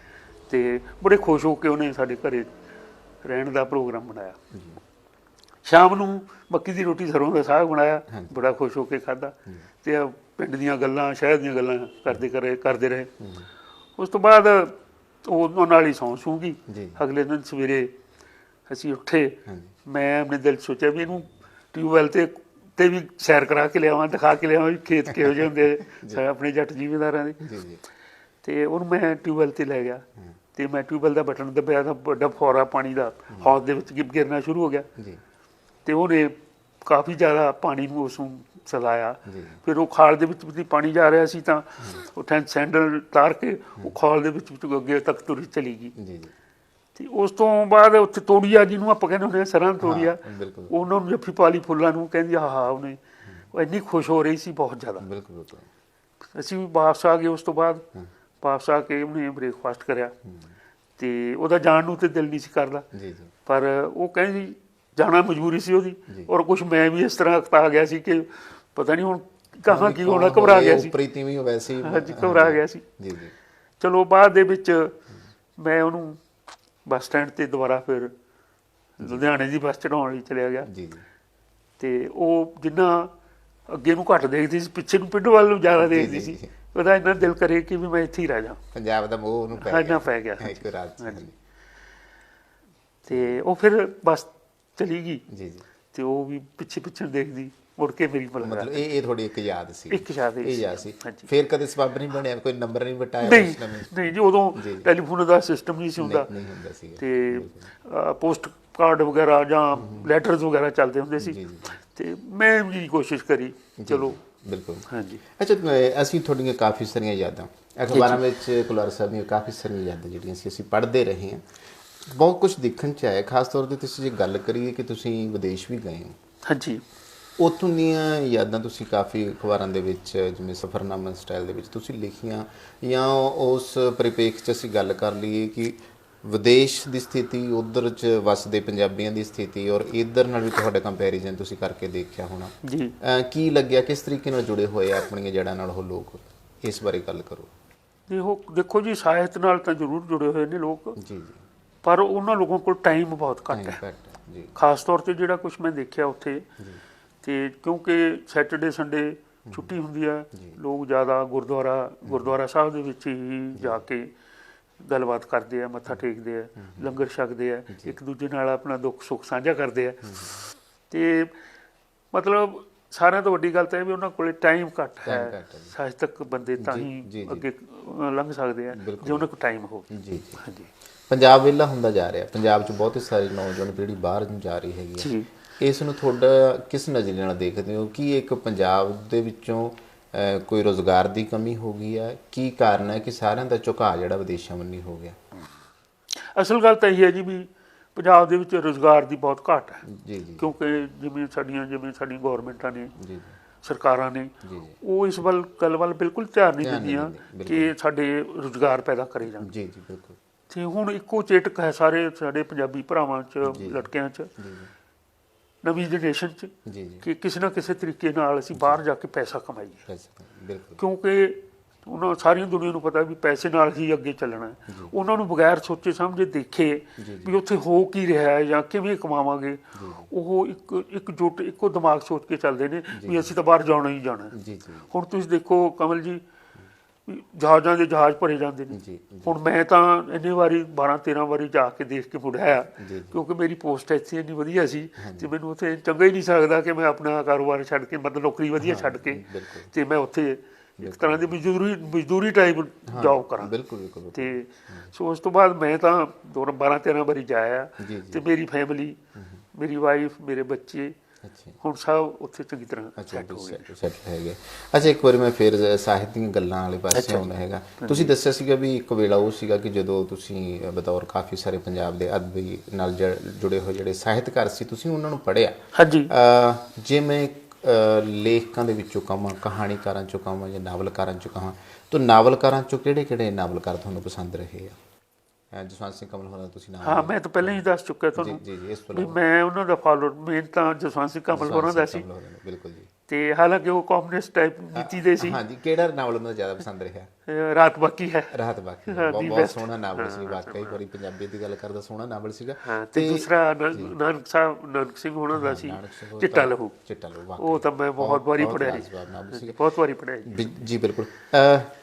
ਤੇ ਬੜੇ ਖੁਸ਼ ਹੋ ਕੇ ਉਹਨੇ ਸਾਡੇ ਘਰੇ ਰਹਿਣ ਦਾ ਪ੍ਰੋਗਰਾਮ ਬਣਾਇਆ। ਜੀ। ਸ਼ਾਮ ਨੂੰ ਮੱਕੀ ਦੀ ਰੋਟੀ ਸਰੋਂ ਦਾ ਸਾਗ ਬਣਾਇਆ। ਹਾਂਜੀ। ਬੜਾ ਖੁਸ਼ ਹੋ ਕੇ ਖਾਦਾ ਤੇ ਪਿੰਡ ਦੀਆਂ ਗੱਲਾਂ ਸ਼ਹਿਰ ਦੀਆਂ ਗੱਲਾਂ ਕਰਦੇ ਕਰੇ ਕਰਦੇ ਰਹੇ। ਉਸ ਤੋਂ ਬਾਅਦ ਉਹ ਉਹਨਾਂ ਨਾਲ ਹੀ ਸੌਂ ਸੂਗੀ। ਜੀ। ਅਗਲੇ ਦਿਨ ਸਵੇਰੇ ਅਸੀਂ ਉੱਠੇ। ਮੈਂ ਆਪਣੇ ਦਿਲ ਸੋਚਿਆ ਵੀ ਇਹਨੂੰ ਟਿਊਬਵੈਲ ਤੇ ਤੇ ਵੀ ਸੈਰ ਕਰਾ ਕੇ ਲਿਆਵਾਂ ਦਿਖਾ ਕੇ ਲਿਆਵਾਂ ਵੀ ਖੇਤ ਕਿਹੋ ਜਿਹੇ ਹੁੰਦੇ <laughs> ਆਪਣੇ ਜੱਟ ਜ਼ਿਮੀਂਦਾਰਾਂ ਦੇ। ਤੇ ਉਹਨੂੰ ਮੈਂ ਟਿਊਬਵੈਲ ਤੇ ਲੈ ਗਿਆ। ਤੇ ਮੈਂ ਟਿਊਬਵੈਲ ਦਾ ਬਟਨ ਦਬਾਇਆ ਤਾਂ ਵੱਡਾ ਫੁਆਰਾ ਪਾਣੀ ਦਾ ਹੌਦ ਦੇ ਵਿੱਚ ਗਿਰ ਗਿਰਨਾ ਸ਼ੁਰੂ ਹੋ ਗਿਆ। ਜੀ। ਤੇ ਉਹਨੇ ਕਾਫੀ ਜ਼ਿਆਦਾ ਪਾਣੀ ਨੂੰ ਉਸ ਨੂੰ ਸਲਾਇਆ। ਜੀ। ਫਿਰ ਉਹ ਖਾਲ ਦੇ ਵਿੱਚ ਵੀ ਪਾਣੀ ਜਾ ਰਿਹਾ ਸੀ ਤਾਂ ਉਹ ਸੈਂਡਲ ਤਾਰ ਕੇ ਉਹ ਖਾਲ ਦੇ ਵਿੱਚ ਵਿੱਚ ਅੱਗੇ ਤੱਕ ਤੁਰੀ ਚਲੀ ਗਈ। ਜੀ ਜੀ। ਤੇ ਉਸ ਤੋਂ ਬਾਅਦ ਉੱਥੇ ਤੋੜੀਆ ਜਿਹਨੂੰ ਆਪਾਂ ਕਹਿੰਦੇ ਹੁੰਦੇ ਆ ਸਰਾਂ ਤੋੜੀਆ। ਬਿਲਕੁਲ। ਉਹਨਾਂ ਨੂੰ ਜੱਫੀ ਪਾਲੀ ਫੁੱਲਾਂ ਨੂੰ ਕਹਿੰਦੀ ਹਾਂ ਹਾਂ ਉਹਨੇ। ਉਹ ਇੰਨੀ ਖੁਸ਼ ਹੋ ਰਹੀ ਸੀ ਬਹੁਤ ਜ਼ਿਆਦਾ। ਬਿਲਕੁਲ ਬਿਲਕੁਲ। ਅਸੀਂ ਵੀ ਵਾਪਸ ਆ ਗਏ ਉਸ ਤੋਂ ਬਾਅਦ। ਵਾਪਸ ਆ ਕੇ ਉਹਨੇ ਬ੍ਰੇਕਫਾਸਟ ਕਰਿਆ। ਤੇ ਉਹਦਾ ਜਾਣ ਨੂੰ ਤੇ ਦਿਲ ਨਹੀਂ ਸੀ ਕਰਦਾ। ਜੀ ਜੀ। ਪਰ ਉਹ ਕਹਿੰਦੀ ਜਾਣਾ ਮਜਬੂਰੀ ਸੀ ਉਹਦੀ। ਔਰ ਕੁਝ ਮੈਂ ਵੀ ਇਸ ਤਰ੍ਹਾਂ ਅਕਤਾ ਗਿਆ ਸੀ ਕਿ ਪਤਾ ਨਹੀਂ ਹੁਣ ਕਹਾਂ ਕੀ ਹੋਣਾ ਘਬਰਾ ਗਿਆ ਸੀ। ਉਪਰੀ ਤੀਵੀਂ ਵੈਸੇ ਹਾਂਜੀ ਘਬਰਾ ਗਿਆ ਸੀ। ਜੀ ਜੀ। ਚਲੋ ਬਾਅਦ ਦੇ ਵਿੱਚ ਮੈਂ ਉਹਨੂੰ ਬੱਸ ਸਟੈਂਡ ਤੇ ਦੁਬਾਰਾ ਫਿਰ ਲੁਧਿਆਣੇ ਦੀ ਬੱਸ ਚੜਾਉਣ ਲਈ ਚਲਿਆ ਗਿਆ। ਜੀ ਜੀ। ਤੇ ਉਹ ਜਿੰਨਾ ਅੱਗੇ ਨੂੰ ਘੱਟ ਦੇਖਦੀ ਸੀ ਪਿੱਛੇ ਨੂੰ ਪਿੰਡ ਵੱਲ ਨੂੰ ਜ਼ਿਆਦਾ ਦੇਖਦੀ ਸੀ। ਉਹਦਾ ਇੰਨਾ ਦਿਲ ਕਰੇ ਕਿ ਵੀ ਮੈਂ ਇੱਥੇ ਹੀ ਰਹਿ ਜਾ। ਪੰਜਾਬ ਦਾ ਮੋਹ ਉਹਨੂੰ ਪੈ ਗਿਆ ਇੰਨਾ ਪੈ ਗਿਆ, ਇੱਕ ਰਾਤ। ਤੇ ਉਹ ਫਿਰ ਬੱਸ ਚਲੀ ਗਈ। ਜੀ ਜੀ। ਤੇ ਉਹ ਵੀ ਪਿੱਛੇ ਪਿੱਛੇ ਦੇਖਦੀ। ਮੁੜ ਕੇ ਮੇਰੀ ਮਤਲਬ ਮੁਲਾਕਾਤ ਇਹ ਇਹ ਥੋੜੀ ਇੱਕ ਯਾਦ ਸੀ। ਇੱਕ ਯਾਦ ਇਹ। ਯਾਦ ਸੀ। ਫਿਰ ਕਦੇ ਸਬਬ ਨਹੀਂ ਬਣਿਆ ਕੋਈ ਨੰਬਰ ਨਹੀਂ ਬਟਾਇਆ ਨਹੀਂ ਉਸ ਸਮੇਂ। ਨਹੀਂ ਜੀ ਉਦੋਂ। ਟੈਲੀਫੋਨ ਦਾ ਸਿਸਟਮ ਨਹੀਂ ਸੀ ਹੁੰਦਾ। ਨਹੀਂ ਹੁੰਦਾ ਸੀ। ਤੇ ਪੋਸਟ ਕਾਰਡ ਵਗੈਰਾ ਜਾਂ ਲੈਟਰਸ ਵਗੈਰਾ ਚੱਲਦੇ ਹੁੰਦੇ ਸੀ। ਤੇ ਮੈਂ ਵੀ ਕੋਸ਼ਿਸ਼ ਕਰੀ ਚਲੋ। ਬਿਲਕੁਲ। ਹਾਂਜੀ। ਅੱਛਾ ਅਸੀਂ ਤੁਹਾਡੀਆਂ ਕਾਫੀ ਸਾਰੀਆਂ ਯਾਦਾਂ। ਅਖਬਾਰਾਂ ਵਿੱਚ ਕੁਲਾਰ ਸਾਹਿਬ ਦੀਆਂ ਕਾਫੀ ਸਾਰੀਆਂ ਯਾਦਾਂ ਜਿਹੜੀਆਂ ਸੀ ਅਸੀਂ ਪੜ੍ਹਦੇ ਰਹੇ ਹਾਂ। ਬਹੁਤ ਕੁਝ ਦੇਖਣ ਚ ਆਇਆ ਖਾਸ ਤੌਰ ਤੇ ਤੁਸੀਂ ਜੇ ਗੱਲ ਕਰੀਏ ਕਿ ਤੁਸੀਂ ਵਿਦੇਸ਼ ਵੀ ਗਏ ਹੋ। ਹਾਂਜੀ। ਉੱਥੋਂ ਦੀਆਂ ਯਾਦਾਂ ਤੁਸੀਂ ਕਾਫੀ ਅਖਬਾਰਾਂ ਦੇ ਵਿੱਚ ਜਿਵੇਂ ਸਫਰਨਾਮਾ ਸਟਾਈਲ ਦੇ ਵਿੱਚ ਤੁਸੀਂ ਲਿਖੀਆਂ ਜਾਂ ਉਸ ਪਰਿਪੇਖ 'ਚ ਅਸੀਂ ਗੱਲ ਕਰ ਲਈਏ ਕਿ ਵਿਦੇਸ਼ ਦੀ ਸਥਿਤੀ ਉਧਰ 'ਚ ਵਸਦੇ ਪੰਜਾਬੀਆਂ ਦੀ ਸਥਿਤੀ ਔਰ ਇਧਰ ਨਾਲ ਵੀ ਤੁਹਾਡਾ ਕੰਪੈਰੀਜ਼ਨ ਤੁਸੀਂ ਕਰਕੇ ਦੇਖਿਆ ਹੋਣਾ। ਜੀ। ਕੀ ਲੱਗਿਆ ਕਿਸ ਤਰੀਕੇ ਨਾਲ ਜੁੜੇ ਹੋਏ ਆ ਆਪਣੀਆਂ ਜੜ੍ਹਾਂ ਨਾਲ ਉਹ ਲੋਕ? ਇਸ ਬਾਰੇ ਗੱਲ ਕਰੋ। ਦੇਖੋ ਦੇਖੋ ਜੀ ਸਾਹਿਤ ਨਾਲ ਤਾਂ ਜ਼ਰੂਰ ਜੁੜੇ ਹੋਏ ਨੇ ਲੋਕ। ਜੀ ਜੀ। ਪਰ ਉਹਨਾਂ ਲੋਕਾਂ ਕੋਲ ਟਾਈਮ ਬਹੁਤ ਘੱਟ ਹੈ। ਜੀ। ਖਾਸ ਤੌਰ ਤੇ ਜਿਹੜਾ ਕੁਝ ਮੈਂ ਦੇਖਿਆ ਉੱਥੇ ਤੇ ਕਿਉਂਕਿ ਸੈਟਰਡੇ ਸੰਡੇ ਛੁੱਟੀ ਹੁੰਦੀ ਹੈ ਲੋਕ ਜ਼ਿਆਦਾ ਗੁਰਦੁਆਰਾ ਗੁਰਦੁਆਰਾ ਸਾਹਿਬ ਦੇ ਵਿੱਚ ਹੀ ਜਾ ਕੇ ਗੱਲਬਾਤ ਕਰਦੇ ਆ ਮੱਥਾ ਟੇਕਦੇ ਆ ਲੰਗਰ ਛਕਦੇ ਆ ਇੱਕ ਦੂਜੇ ਨਾਲ ਆਪਣਾ ਦੁੱਖ ਸੁੱਖ ਸਾਂਝਾ ਕਰਦੇ ਆ। ਤੇ ਮਤਲਬ ਸਾਰਿਆਂ ਤੋਂ ਵੱਡੀ ਗੱਲ ਤਾਂ ਇਹ ਵੀ ਉਹਨਾਂ ਕੋਲੇ ਟਾਈਮ ਘੱਟ ਹੈ। ਘੱਟ ਹੈ ਜੀ। ਸਾਹਿਤਕ ਬੰਦੇ ਤਾਂ ਹੀ। ਅੱਗੇ ਲੰਘ ਸਕਦੇ ਆ। ਜੇ ਉਹਨਾਂ ਕੋਲ ਟਾਈਮ ਹੋਵੇ। ਜੀ ਜੀ। ਹਾਂਜੀ। ਪੰਜਾਬ ਵਿਹਲਾ ਹੁੰਦਾ ਜਾ ਰਿਹਾ। ਪੰਜਾਬ 'ਚ ਬਹੁਤ ਸਾਰੀ ਨੌਜਵਾਨ ਪੀੜ੍ਹੀ ਬਾਹਰ ਨੂੰ ਜਾ ਰਹੀ ਹੈਗੀ ਇਸ ਨੂੰ ਤੁਹਾਡਾ ਕਿਸ ਨਜ਼ਰੀਏ ਨਾਲ ਦੇਖਦੇ ਹੋ? ਕੀ ਇੱਕ ਪੰਜਾਬ ਦੇ ਵਿੱਚੋਂ ਕੋਈ ਰੋਜ਼ਗਾਰ ਦੀ ਕਮੀ ਹੋ ਗਈ ਹੈ ਕੀ ਕਾਰਨ ਹੈ ਕਿ ਸਾਰਿਆਂ ਦਾ ਝੁਕਾਅ ਜਿਹੜਾ ਵਿਦੇਸ਼ਾਂ ਵੱਲ ਹੋ ਗਿਆ? ਅਸਲ ਗੱਲ ਤਾਂ ਇਹ ਹੈ ਜੀ ਵੀ ਪੰਜਾਬ ਦੇ ਵਿੱਚ ਰੋਜ਼ਗਾਰ ਦੀ ਬਹੁਤ ਘਾਟ ਹੈ। ਜੀ ਜੀ। ਕਿਉਂਕਿ ਜਿਵੇਂ ਸਾਡੀਆਂ ਜਿਵੇਂ ਸਾਡੀਆਂ ਗਵਰਨਮੈਂਟਾਂ ਨੇ ਜੀ ਸਰਕਾਰਾਂ ਨੇ ਉਹ ਇਸ ਵੱਲ ਗੱਲ ਵੱਲ ਬਿਲਕੁਲ ਧਿਆਨ ਨਹੀਂ ਦਿੰਦੀਆਂ ਦਿੰਦੇ, ਕਿ ਸਾਡੇ ਰੋਜ਼ਗਾਰ ਪੈਦਾ ਕਰੇ ਜਾਣ। ਜੀ ਜੀ ਬਿਲਕੁਲ। ਤੇ ਹੁਣ ਇੱਕੋ ਚੇਟਕ ਹੈ ਸਾਰੇ ਸਾਡੇ ਪੰਜਾਬੀ ਭਰਾਵਾਂ 'ਚ। ਲੜਕਿਆਂ 'ਚ। ਜੀ ਜੀ। ਨਵੀਂ ਜਨਰੇਸ਼ਨ 'ਚ ਜੀ ਜੀ। ਕਿ ਕਿਸੇ ਨਾ ਕਿਸੇ ਤਰੀਕੇ ਨਾਲ ਅਸੀਂ ਬਾਹਰ ਜਾ ਕੇ ਪੈਸਾ ਕਮਾਈਏ। ਬਿਲਕੁਲ। ਕਿਉਂਕਿ ਉਹਨਾਂ ਸਾਰੀ ਦੁਨੀਆ ਨੂੰ ਪਤਾ ਵੀ ਪੈਸੇ ਨਾਲ ਹੀ ਅੱਗੇ ਚੱਲਣਾ ਹੈ। ਉਹਨਾਂ ਨੂੰ ਬਗੈਰ ਸੋਚੇ ਸਮਝੇ ਦੇਖੇ ਵੀ ਉੱਥੇ ਹੋ ਕੀ ਰਿਹਾ ਹੈ ਜਾਂ ਕਿਵੇਂ ਕਮਾਵਾਂਗੇ ਉਹ ਇੱਕ ਇੱਕ ਜੁੱਟ ਇੱਕੋ ਦਿਮਾਗ ਸੋਚ ਕੇ ਚੱਲਦੇ ਨੇ ਵੀ ਅਸੀਂ ਤਾਂ ਬਾਹਰ ਜਾਣਾ ਹੀ ਜਾਣਾ ਹੁਣ ਤੁਸੀਂ ਦੇਖੋ ਕਮਲ ਜੀ ਜਹਾਜ਼ਾਂ ਦੇ ਜਹਾਜ਼ ਭਰੇ ਜਾਂਦੇ ਨੇ। ਹੁਣ ਮੈਂ ਤਾਂ ਇੰਨੇ ਵਾਰੀ 12 13 ਵਾਰੀ ਜਾ ਕੇ ਦੇਖ ਕੇ ਮੁੜਿਆ। ਕਿਉਂਕਿ ਮੇਰੀ ਪੋਸਟ ਇੱਥੇ ਇੰਨੀ ਵਧੀਆ ਸੀ ਤੇ ਮੈਨੂੰ ਉੱਥੇ ਚੰਗਾ ਹੀ ਨਹੀਂ ਸਕਦਾ ਕਿ ਮੈਂ ਆਪਣਾ ਕਾਰੋਬਾਰ ਛੱਡ ਕੇ ਮਤਲਬ ਨੌਕਰੀ ਵਧੀਆ ਛੱਡ ਕੇ ਤੇ ਮੈਂ ਉੱਥੇ ਇੱਕ ਤਰ੍ਹਾਂ ਦੀ ਮਜ਼ਦੂਰੀ ਮਜ਼ਦੂਰੀ ਟਾਈਪ ਜੌਬ ਕਰਾਂ। ਬਿਲਕੁਲ ਬਿਲਕੁਲ ਤੇ ਸੋ ਉਸ ਤੋਂ ਬਾਅਦ ਮੈਂ ਤਾਂ ਦੋ 12 13 ਵਾਰੀ ਜਾਇਆ। ਤੇ ਮੇਰੀ ਫੈਮਿਲੀ ਮੇਰੀ ਵਾਈਫ ਮੇਰੇ ਬੱਚੇ ਹੁਣ ਸਭ ਉੱਥੇ ਚੰਗੀ ਤਰ੍ਹਾਂ ਸੈੱਟ ਹੋ ਗਏ। ਸੈੱਟ ਹੈਗੇ। ਅੱਛਾ ਇੱਕ ਵਾਰੀ ਮੈਂ ਫਿਰ ਸਾਹਿਤ ਦੀਆਂ ਗੱਲਾਂ ਵਾਲੇ ਪਾਸੇ ਆਉਣਾ ਹੈਗਾ। ਤੁਸੀਂ ਦੱਸਿਆ ਸੀਗਾ ਵੀ ਇੱਕ ਵੇਲਾ ਉਹ ਸੀਗਾ ਕਿ ਜਦੋਂ ਤੁਸੀਂ ਬਤੌਰ ਕਾਫੀ ਸਾਰੇ ਪੰਜਾਬ ਦੇ ਅਦਬੀ ਨਾਲ ਜੁੜੇ ਹੋਏ ਜਿਹੜੇ ਸਾਹਿਤਕਾਰ ਸੀ ਤੁਸੀਂ ਉਹਨਾਂ ਨੂੰ ਪੜ੍ਹਿਆ। ਹਾਂਜੀ। ਜੇ ਮੈਂ ਲੇਖਕਾਂ ਦੇ ਵਿੱਚੋਂ ਕਹਾਂ ਕਹਾਣੀਕਾਰਾਂ ਚੋਂ ਕਹਾਂ ਜਾਂ ਨਾਵਲਕਾਰਾਂ ਚੋਂ ਕਹਾਂ ਤਾਂ ਨਾਵਲਕਾਰਾਂ ਚੋਂ ਕਿਹੜੇ ਕਿਹੜੇ ਨਾਵਲਕਾਰ ਤੁਹਾਨੂੰ ਪਸੰਦ ਰਹੇ ਆ? ਜਸਵੰਤ ਸਿੰਘ ਕਮਲ ਹੋਣਾ ਤੁਸੀਂ ਨਾਮ ਹਾਂ ਮੈਂ ਤਾਂ ਪਹਿਲਾਂ ਹੀ ਦੱਸ ਚੁੱਕਿਆ ਤੁਹਾਨੂੰ ਜੀ ਜੀ ਇਸ ਤੋਂ ਵੀ ਮੈਂ ਉਹਨਾਂ ਦਾ ਫਾਲੋ ਮੇਨ ਤਾਂ ਜਸਵੰਤ ਸਿੰਘ ਕਮਲ ਹੋਰਾਂ ਦਾ ਸੀ। ਬਿਲਕੁਲ ਜੀ। ਤੇ ਹਾਲਾਂਕਿ ਉਹ ਕਮਿਊਨਿਸਟ ਟਾਈਪ ਨੀਤੀ ਦੇ ਸੀ। ਹਾਂਜੀ ਕਿਹੜਾ ਨਾਵਲ ਮੈਨੂੰ ਜ਼ਿਆਦਾ ਪਸੰਦ ਰਿਹਾ? ਰਾਤ ਬਾਕੀ ਹੈ। ਰਾਹਤ ਬਾਕੀ ਬਹੁਤ। ਸੋਹਣਾ ਨਾਵਲ ਸੀ ਵਾਕਈ ਬੜੀ ਪੰਜਾਬੀ ਦੀ ਗੱਲ ਕਰਦਾ ਸੋਹਣਾ ਨਾਵਲ ਸੀਗਾ। ਤੇ ਦੂਸਰਾ ਨਾਨਕ ਸਾਹਿਬ ਨਾਨਕ ਸਿੰਘ ਹੋਣਾ ਦਾ ਸੀ ਚਿੱਟਾ ਲਹੂ ਚਿੱਟਾ ਲਹੂ ਵਾਕਈ। ਉਹ ਤਾਂ ਮੈਂ ਬਹੁਤ ਵਾਰੀ ਪੜਿਆ ਸੀ। ਬਹੁਤ ਵਾਰੀ ਪੜਿਆ ਜੀ ਬਿਲਕੁਲ।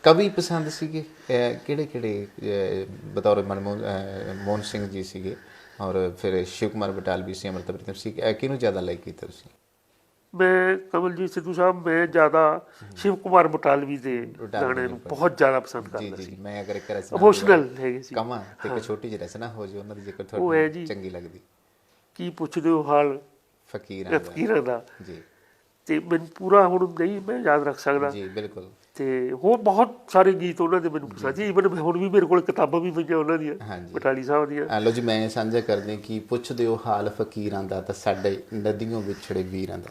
ਕਵੀ ਪਸੰਦ ਸੀਗੇ ਕਿਹੜੇ ਕਿਹੜੇ ਬਤੌਰ ਮਨਮੋਹਨ ਸਿੰਘ ਜੀ ਸੀਗੇ ਔਰ ਫਿਰ ਸ਼ਿਵ ਕੁਮਾਰ ਬਟਾਲਵੀ ਸੀ ਅਮਰਤ ਪ੍ਰੀਤਮ ਸੀ ਕਿਹਨੂੰ ਜ਼ਿਆਦਾ ਲਾਈਕ ਕੀਤਾ ਤੁਸੀਂ? ਮੈਂ ਕਮਲਜੀਤ ਸਿੱਧੂ ਸਾਹਿਬ ਮੈਂ ਜ਼ਿਆਦਾ ਸ਼ਿਵ ਕੁਮਾਰ ਬਟਾਲਵੀ ਦੇ ਗਾਣੇ ਨੂੰ ਬਹੁਤ ਜ਼ਿਆਦਾ ਪਸੰਦ ਜੀ ਕਰਦਾ ਜੀ ਸੀ। ਮੈਂ ਅਗਰ ਇੱਕ ਰਚਨਾ ਇਮੋਸ਼ਨਲ ਹੈਗੇ ਸੀ। ਕਮਾ ਤੇ ਇੱਕ ਛੋਟੀ ਜਿਹੀ ਰਚਨਾ ਹੋ ਜੇ ਉਹਨਾਂ ਦੀ ਜੇਕਰ ਤੁਹਾਨੂੰ ਜੀ। ਚੰਗੀ ਲੱਗਦੀ। ਕੀ ਪੁੱਛਦੇ ਹੋ ਹਾਲ? ਫਕੀਰਾਂ ਦਾ। ਫਕੀਰਾਂ ਦਾ। ਜੀ। ਤੇ ਮੈਨੂੰ ਪੂਰਾ ਹੁਣ ਨਹੀਂ ਮੈਂ ਯਾਦ ਰੱਖ ਸਕਦਾ। ਜੀ ਬਿਲਕੁਲ। ਤੇ ਹੋਰ ਬਹੁਤ ਸਾਰੇ ਗੀਤ ਉਹਨਾਂ ਦੇ ਮੈਨੂੰ ਪਸੰਦ ਸੀ ਇਵਨ ਹੁਣ ਵੀ ਮੇਰੇ ਕੋਲ ਕਿਤਾਬਾਂ ਵੀ ਪਈਆਂ ਉਹਨਾਂ ਦੀਆਂ। ਬਟਾਲੀ ਸਾਹਿਬ ਦੀਆਂ। ਆ ਲੋ ਜੀ ਮੈਂ ਸਾਂਝਾ ਕਰਦੇ ਕਿ ਪੁੱਛਦੇ ਹੋ ਹਾਲ ਫਕੀਰਾਂ ਦਾ ਤਾਂ ਸਾਡੇ ਨਦੀਆਂ ਵਿਛੜੇ ਵੀਰਾਂ ਦਾ।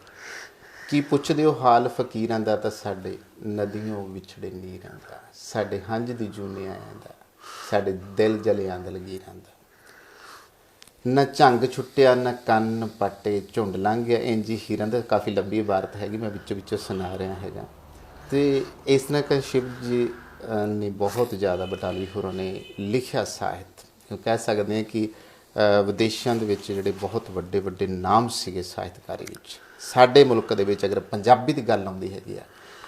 ਕੀ ਪੁੱਛਦੇ ਹੋ ਹਾਲ ਫਕੀਰਾਂ ਦਾ ਤਾਂ ਸਾਡੇ ਨਦੀਆਂ ਵਿਛੜੇ ਨੀਰਾਂ ਦਾ। ਸਾਡੇ ਹੰਝ ਦੀ ਜੂਨੇ ਆਇਆਂ ਦਾ। ਸਾਡੇ ਦਿਲ ਜਲਿਆਂ ਦਾ ਲਗੀਰਾਂ ਦਾ। ਨਾ ਝੰਗ ਛੁੱਟਿਆ ਨਾ ਕੰਨ ਪੱਟੇ ਝੁੰਡ ਲੰਘ ਗਿਆ ਇੰਜੀ ਹੀਰਾਂ ਦਾ ਕਾਫੀ ਲੰਬੀ ਇਬਾਰਤ ਹੈਗੀ ਮੈਂ ਵਿੱਚੋਂ ਵਿੱਚੋਂ ਸੁਣਾ ਰਿਹਾ ਹੈਗਾ। ਤੇ ਇਸ ਤਰ੍ਹਾਂ ਕਿ ਸ਼ਿਵ ਜੀ ਨੇ ਬਹੁਤ ਜ਼ਿਆਦਾ ਬਟਾਲਵੀ ਹੋਰਾਂ ਨੇ ਲਿਖਿਆ ਸਾਹਿਤ। ਉਹ ਕਹਿ ਸਕਦੇ ਹਾਂ ਕਿ ਵਿਦੇਸ਼ਾਂ ਦੇ ਵਿੱਚ ਜਿਹੜੇ ਬਹੁਤ ਵੱਡੇ ਵੱਡੇ ਨਾਮ ਸੀਗੇ ਸਾਹਿਤਕਾਰੀ ਵਿੱਚ। ਸਾਡੇ ਮੁਲਕ ਦੇ ਵਿੱਚ ਅਗਰ ਪੰਜਾਬੀ ਦੀ ਗੱਲ ਆਉਂਦੀ ਹੈਗੀ ਆ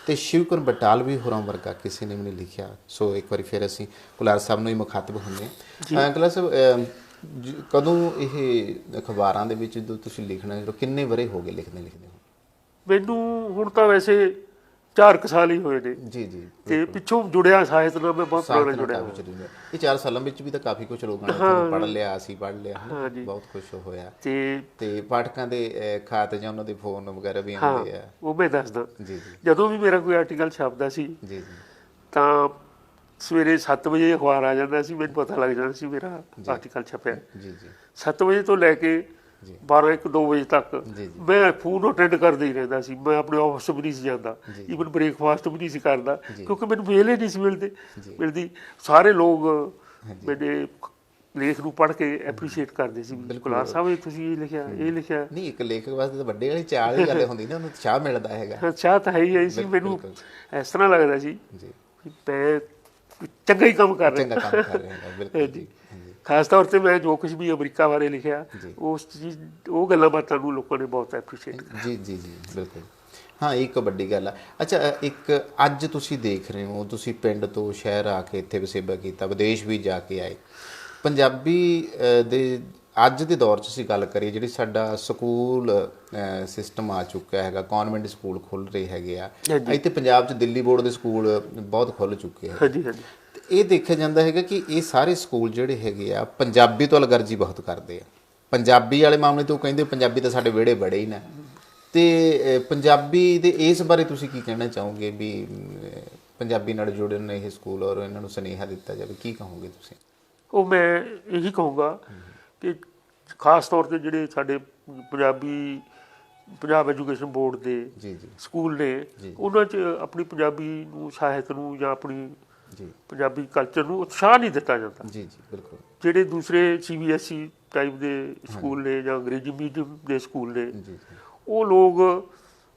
ਤੇ ਸ਼ਿਵਕੁਰ ਬਟਾਲਵੀ ਹੋਰਾਂ ਵਰਗਾ ਕਿਸੇ ਨੇ ਵੀ ਨਹੀਂ ਲਿਖਿਆ। ਸੋ ਇੱਕ ਵਾਰੀ ਫਿਰ ਅਸੀਂ ਕੁਲਾਰ ਸਾਹਿਬ ਨੂੰ ਹੀ ਮੁਖਾਤਬ ਹੁੰਦੇ ਹਾਂ। ਕੁਲਾਰ ਸਾਹਿਬ ਕਦੋਂ ਇਹ ਅਖਬਾਰਾਂ ਦੇ ਵਿੱਚ ਜਦੋਂ ਤੁਸੀਂ ਲਿਖਣਾ ਜਦੋਂ ਕਿੰਨੇ ਵਰੇ ਹੋ ਗਏ ਲਿਖਦੇ ਲਿਖਦੇ ਮੈਨੂੰ ਹੁਣ ਤਾਂ ਵੈਸੇ ਚਾਰ ਕੁ ਸਾਲ ਹੀ ਹੋਏ ਨੇ। ਜੀ ਜੀ ਤੇ ਪਿੱਛੋਂ ਜੁੜਿਆ ਸਾਹਿਤ ਨਾਲ ਮੈਂ ਬਹੁਤ ਪੁਰਾਣਾ ਜੁੜਿਆ। ਇਹ 4 ਸਾਲਾਂ ਵਿੱਚ ਵੀ ਤਾਂ ਕਾਫੀ ਕੁਝ ਲੋਕਾਂ ਨੇ ਪੜ੍ਹ ਲਿਆ ਅਸੀਂ ਪੜ੍ਹ ਲਿਆ। ਬਹੁਤ ਖੁਸ਼ ਹੋਇਆ। ਤੇ ਤੇ ਪਾਠਕਾਂ ਦੇ ਖਾਤ ਜਾਂ ਉਹਨਾਂ ਦੇ ਫੋਨ ਵਗੈਰਾ ਵੀ ਆਉਂਦੇ ਆ। ਉਹ ਮੈਂ ਦੱਸਦਾ। ਜੀ ਜੀ। ਜਦੋਂ ਵੀ ਮੇਰਾ ਕੋਈ ਆਰਟੀਕਲ ਛਪਦਾ ਸੀ ਜੀ ਜੀ। ਤਾਂ ਸਵੇਰੇ 7 ਵਜੇ ਅਖਬਾਰ ਆ ਜਾਂਦਾ ਸੀ ਮੈਨੂੰ ਪਤਾ ਲੱਗ ਜਾਂਦਾ ਸੀ ਮੇਰਾ ਆਰਟੀਕਲ ਛਪਿਆ। ਜੀ ਜੀ। 7 ਵਜੇ ਤੋਂ ਲੈ ਕੇ। 12 1 2 ਵਜੇ ਤੱਕ। ਮੈਂ ਫੋਨ ਅਟੈਂਡ ਕਰਦਾ ਹੀ ਰਹਿੰਦਾ ਸੀ। ਮੈਂ ਆਪਣੇ ਆਫਿਸ ਵੀ ਨਹੀਂ ਸੀ ਜਾਂਦਾ। ਈਵਨ ਬ੍ਰੇਕਫਾਸਟ ਵੀ ਨਹੀਂ ਸੀ ਕਰਦਾ। ਕਿਉਂਕਿ ਮੈਨੂੰ ਵੇਲ ਹੀ ਨਹੀਂ ਸੀ ਮਿਲਦੇ। ਮਿਲਦੀ। ਸਾਰੇ ਲੋਕ ਮੇਰੇ ਲੇਖ ਨੂੰ ਪੜ੍ਹ ਕੇ ਐਪਰੀਸ਼ੀਏਟ ਕਰਦੇ ਸੀ। ਕੁਲਾਰ ਸਾਹਿਬ ਇਹ ਤੁਸੀਂ ਇਹ ਲਿਖਿਆ ਇਹ ਲਿਖਿਆ। ਨਹੀਂ ਇੱਕ ਲੇਖਕ ਵਾਸਤੇ ਤਾਂ ਵੱਡੇ ਵਾਲੀ ਚਾਹ ਦੀ ਗੱਲ ਹੁੰਦੀ ਨਾ ਉਹਨੂੰ ਚਾਹ ਮਿਲਦਾ ਹੈਗਾ। ਹਾਂ, ਚਾਹ ਤਾਂ ਹੈ ਹੀ ਹੈ ਸੀ ਮੈਨੂੰ ਇਸ ਤਰ੍ਹਾਂ ਲੱਗਦਾ ਸੀ ਜੀ। ਮੈਂ ਚੰਗਾ ਹੀ ਕੰਮ ਕਰ ਰਿਹਾ। ਚੰਗਾ ਕੰਮ ਕਰ ਰਹੇ ਬਿਲਕੁਲ ਜੀ। ਖਾਸ ਤੌਰ ਤੇ ਮੈਂ ਜੋ ਕੁਝ ਵੀ ਅਮਰੀਕਾ ਬਾਰੇ ਲਿਖਿਆ। ਉਸ ਚੀਜ਼ ਉਹ ਗੱਲਾਂ ਬਾਤਾਂ ਨੂੰ ਲੋਕਾਂ ਨੇ ਬਹੁਤ ਐਪਰੀਸ਼ੀਏਟ ਜੀ ਜੀ ਜੀ ਬਿਲਕੁਲ। ਹਾਂ ਇਹ ਇੱਕ ਵੱਡੀ ਗੱਲ ਆ। ਅੱਛਾ ਇੱਕ ਅੱਜ ਤੁਸੀਂ ਦੇਖ ਰਹੇ ਹੋ ਤੁਸੀਂ ਪਿੰਡ ਤੋਂ ਸ਼ਹਿਰ ਆ ਕੇ ਇੱਥੇ ਵਸੇਬਾ ਕੀਤਾ ਵਿਦੇਸ਼ ਵੀ ਜਾ ਕੇ ਆਏ। ਪੰਜਾਬੀ ਦੇ ਅੱਜ ਦੇ ਦੌਰ 'ਚ ਅਸੀਂ ਗੱਲ ਕਰੀਏ ਜਿਹੜੀ ਸਾਡਾ ਸਕੂਲ ਸਿਸਟਮ ਆ ਚੁੱਕਾ ਹੈਗਾ ਕਨਵੈਂਟ ਸਕੂਲ ਖੁੱਲ ਰਹੇ ਹੈਗੇ ਆ। ਇੱਥੇ ਪੰਜਾਬ 'ਚ ਦਿੱਲੀ ਬੋਰਡ ਦੇ ਸਕੂਲ ਬਹੁਤ ਖੁੱਲ ਚੁੱਕੇ ਆ ਹਾਂਜੀ ਹਾਂਜੀ। ਤੇ ਇਹ ਦੇਖਿਆ ਜਾਂਦਾ ਹੈਗਾ ਕਿ ਇਹ ਸਾਰੇ ਸਕੂਲ ਜਿਹੜੇ ਹੈਗੇ ਆ ਪੰਜਾਬੀ ਤੋਂ ਅਲਗਰਜੀ ਬਹੁਤ ਕਰਦੇ ਆ। ਪੰਜਾਬੀ ਵਾਲੇ ਮਾਮਲੇ ਤੋਂ ਕਹਿੰਦੇ ਪੰਜਾਬੀ ਤਾਂ ਸਾਡੇ ਵਿਹੜੇ ਬੜੇ ਹੀ ਨੇ। ਤੇ ਪੰਜਾਬੀ ਦੇ ਇਸ ਬਾਰੇ ਤੁਸੀਂ ਕੀ ਕਹਿਣਾ ਚਾਹੋਗੇ ਵੀ ਪੰਜਾਬੀ ਨਾਲ ਜੁੜਨ ਇਹ ਸਕੂਲ ਔਰ ਇਹਨਾਂ ਨੂੰ ਸੁਨੇਹਾ ਦਿੱਤਾ ਜਾਵੇ? ਕੀ ਕਹੋਗੇ ਤੁਸੀਂ? ਉਹ ਮੈਂ ਇਹੀ ਕਹੂੰਗਾ ਕਿ ਖਾਸ ਤੌਰ ਤੇ ਜਿਹੜੇ ਸਾਡੇ ਪੰਜਾਬੀ ਪੰਜਾਬ ਐਜੂਕੇਸ਼ਨ ਬੋਰਡ ਦੇ ਜੀ ਜੀ। ਸਕੂਲ ਨੇ। ਉਹਨਾਂ 'ਚ ਆਪਣੀ ਪੰਜਾਬੀ ਨੂੰ ਸਾਹਿਤ ਨੂੰ ਜਾਂ ਆਪਣੀ ਜੀ। ਪੰਜਾਬੀ ਕਲਚਰ ਨੂੰ ਉਤਸ਼ਾਹ ਨਹੀਂ ਦਿੱਤਾ ਜਾਂਦਾ। ਜੀ ਜੀ ਬਿਲਕੁਲ। ਜਿਹੜੇ ਦੂਸਰੇ ਸੀਬੀਐਸਈ ਟਾਈਪ ਦੇ ਸਕੂਲ ਨੇ ਜਾਂ ਅੰਗਰੇਜ਼ੀ ਮੀਡੀਅਮ ਦੇ ਸਕੂਲ ਨੇ ਉਹ ਲੋਕ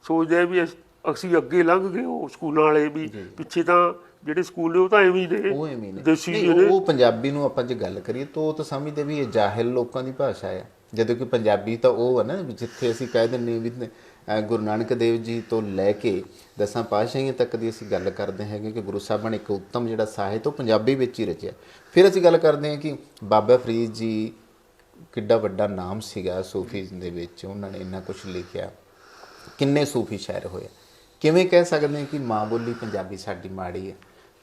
ਸੋਚਦੇ ਆ ਵੀ ਅਸ- ਅੱਗੇ ਲੰਘ ਗਏ ਉਹ ਸਕੂਲਾਂ ਵਾਲੇ ਵੀ ਪਿੱਛੇ ਤਾਂ ਜਿਹੜੇ ਸਕੂਲ ਨੇ ਉਹ ਤਾਂ ਐਵੇਂ ਹੀ ਨੇ ਉਹ ਐਵੇਂ ਨੇ। ਦੇਸੀ ਜਿਹੜੇ ਉਹ ਪੰਜਾਬੀ ਨੂੰ ਆਪਾਂ ਜੇ ਗੱਲ ਕਰੀਏ ਤਾਂ ਉਹ ਤਾਂ ਸਮਝਦੇ ਵੀ ਇਹ ਜਾਹਿਲ ਲੋਕਾਂ ਦੀ ਭਾਸ਼ਾ ਹੈ ਜਦੋਂ ਕਿ ਪੰਜਾਬੀ ਤਾਂ ਉਹ ਹੈ ਨਾ ਜਿੱਥੇ ਅਸੀਂ ਕਹਿ ਦਿੰਦੇ ਵੀ ਗੁਰੂ ਨਾਨਕ ਦੇਵ ਜੀ ਤੋਂ ਲੈ ਕੇ ਦਸਾਂ ਪਾਤਸ਼ਾਹੀਆਂ ਤੱਕ ਦੀ ਅਸੀਂ ਗੱਲ ਕਰਦੇ ਹੈਗੇ ਕਿ ਗੁਰੂ ਸਾਹਿਬਾਂ ਨੇ ਇੱਕ ਉੱਤਮ ਜਿਹੜਾ ਸਾਹਿਤ ਉਹ ਪੰਜਾਬੀ ਵਿੱਚ ਹੀ ਰਚਿਆ। ਫਿਰ ਅਸੀਂ ਗੱਲ ਕਰਦੇ ਹਾਂ ਕਿ ਬਾਬਾ ਫਰੀਦ ਜੀ ਕਿੱਡਾ ਵੱਡਾ ਨਾਮ ਸੀਗਾ ਸੂਫੀ ਦੇ ਵਿੱਚ, ਉਹਨਾਂ ਨੇ ਇੰਨਾ ਕੁਝ ਲਿਖਿਆ। ਕਿੰਨੇ ਸੂਫੀ ਸ਼ਾਇਰ ਹੋਏ ਕਿਵੇਂ ਕਹਿ ਸਕਦੇ ਹਾਂ ਕਿ ਮਾਂ ਬੋਲੀ ਪੰਜਾਬੀ ਸਾਡੀ ਮਾੜੀ ਹੈ।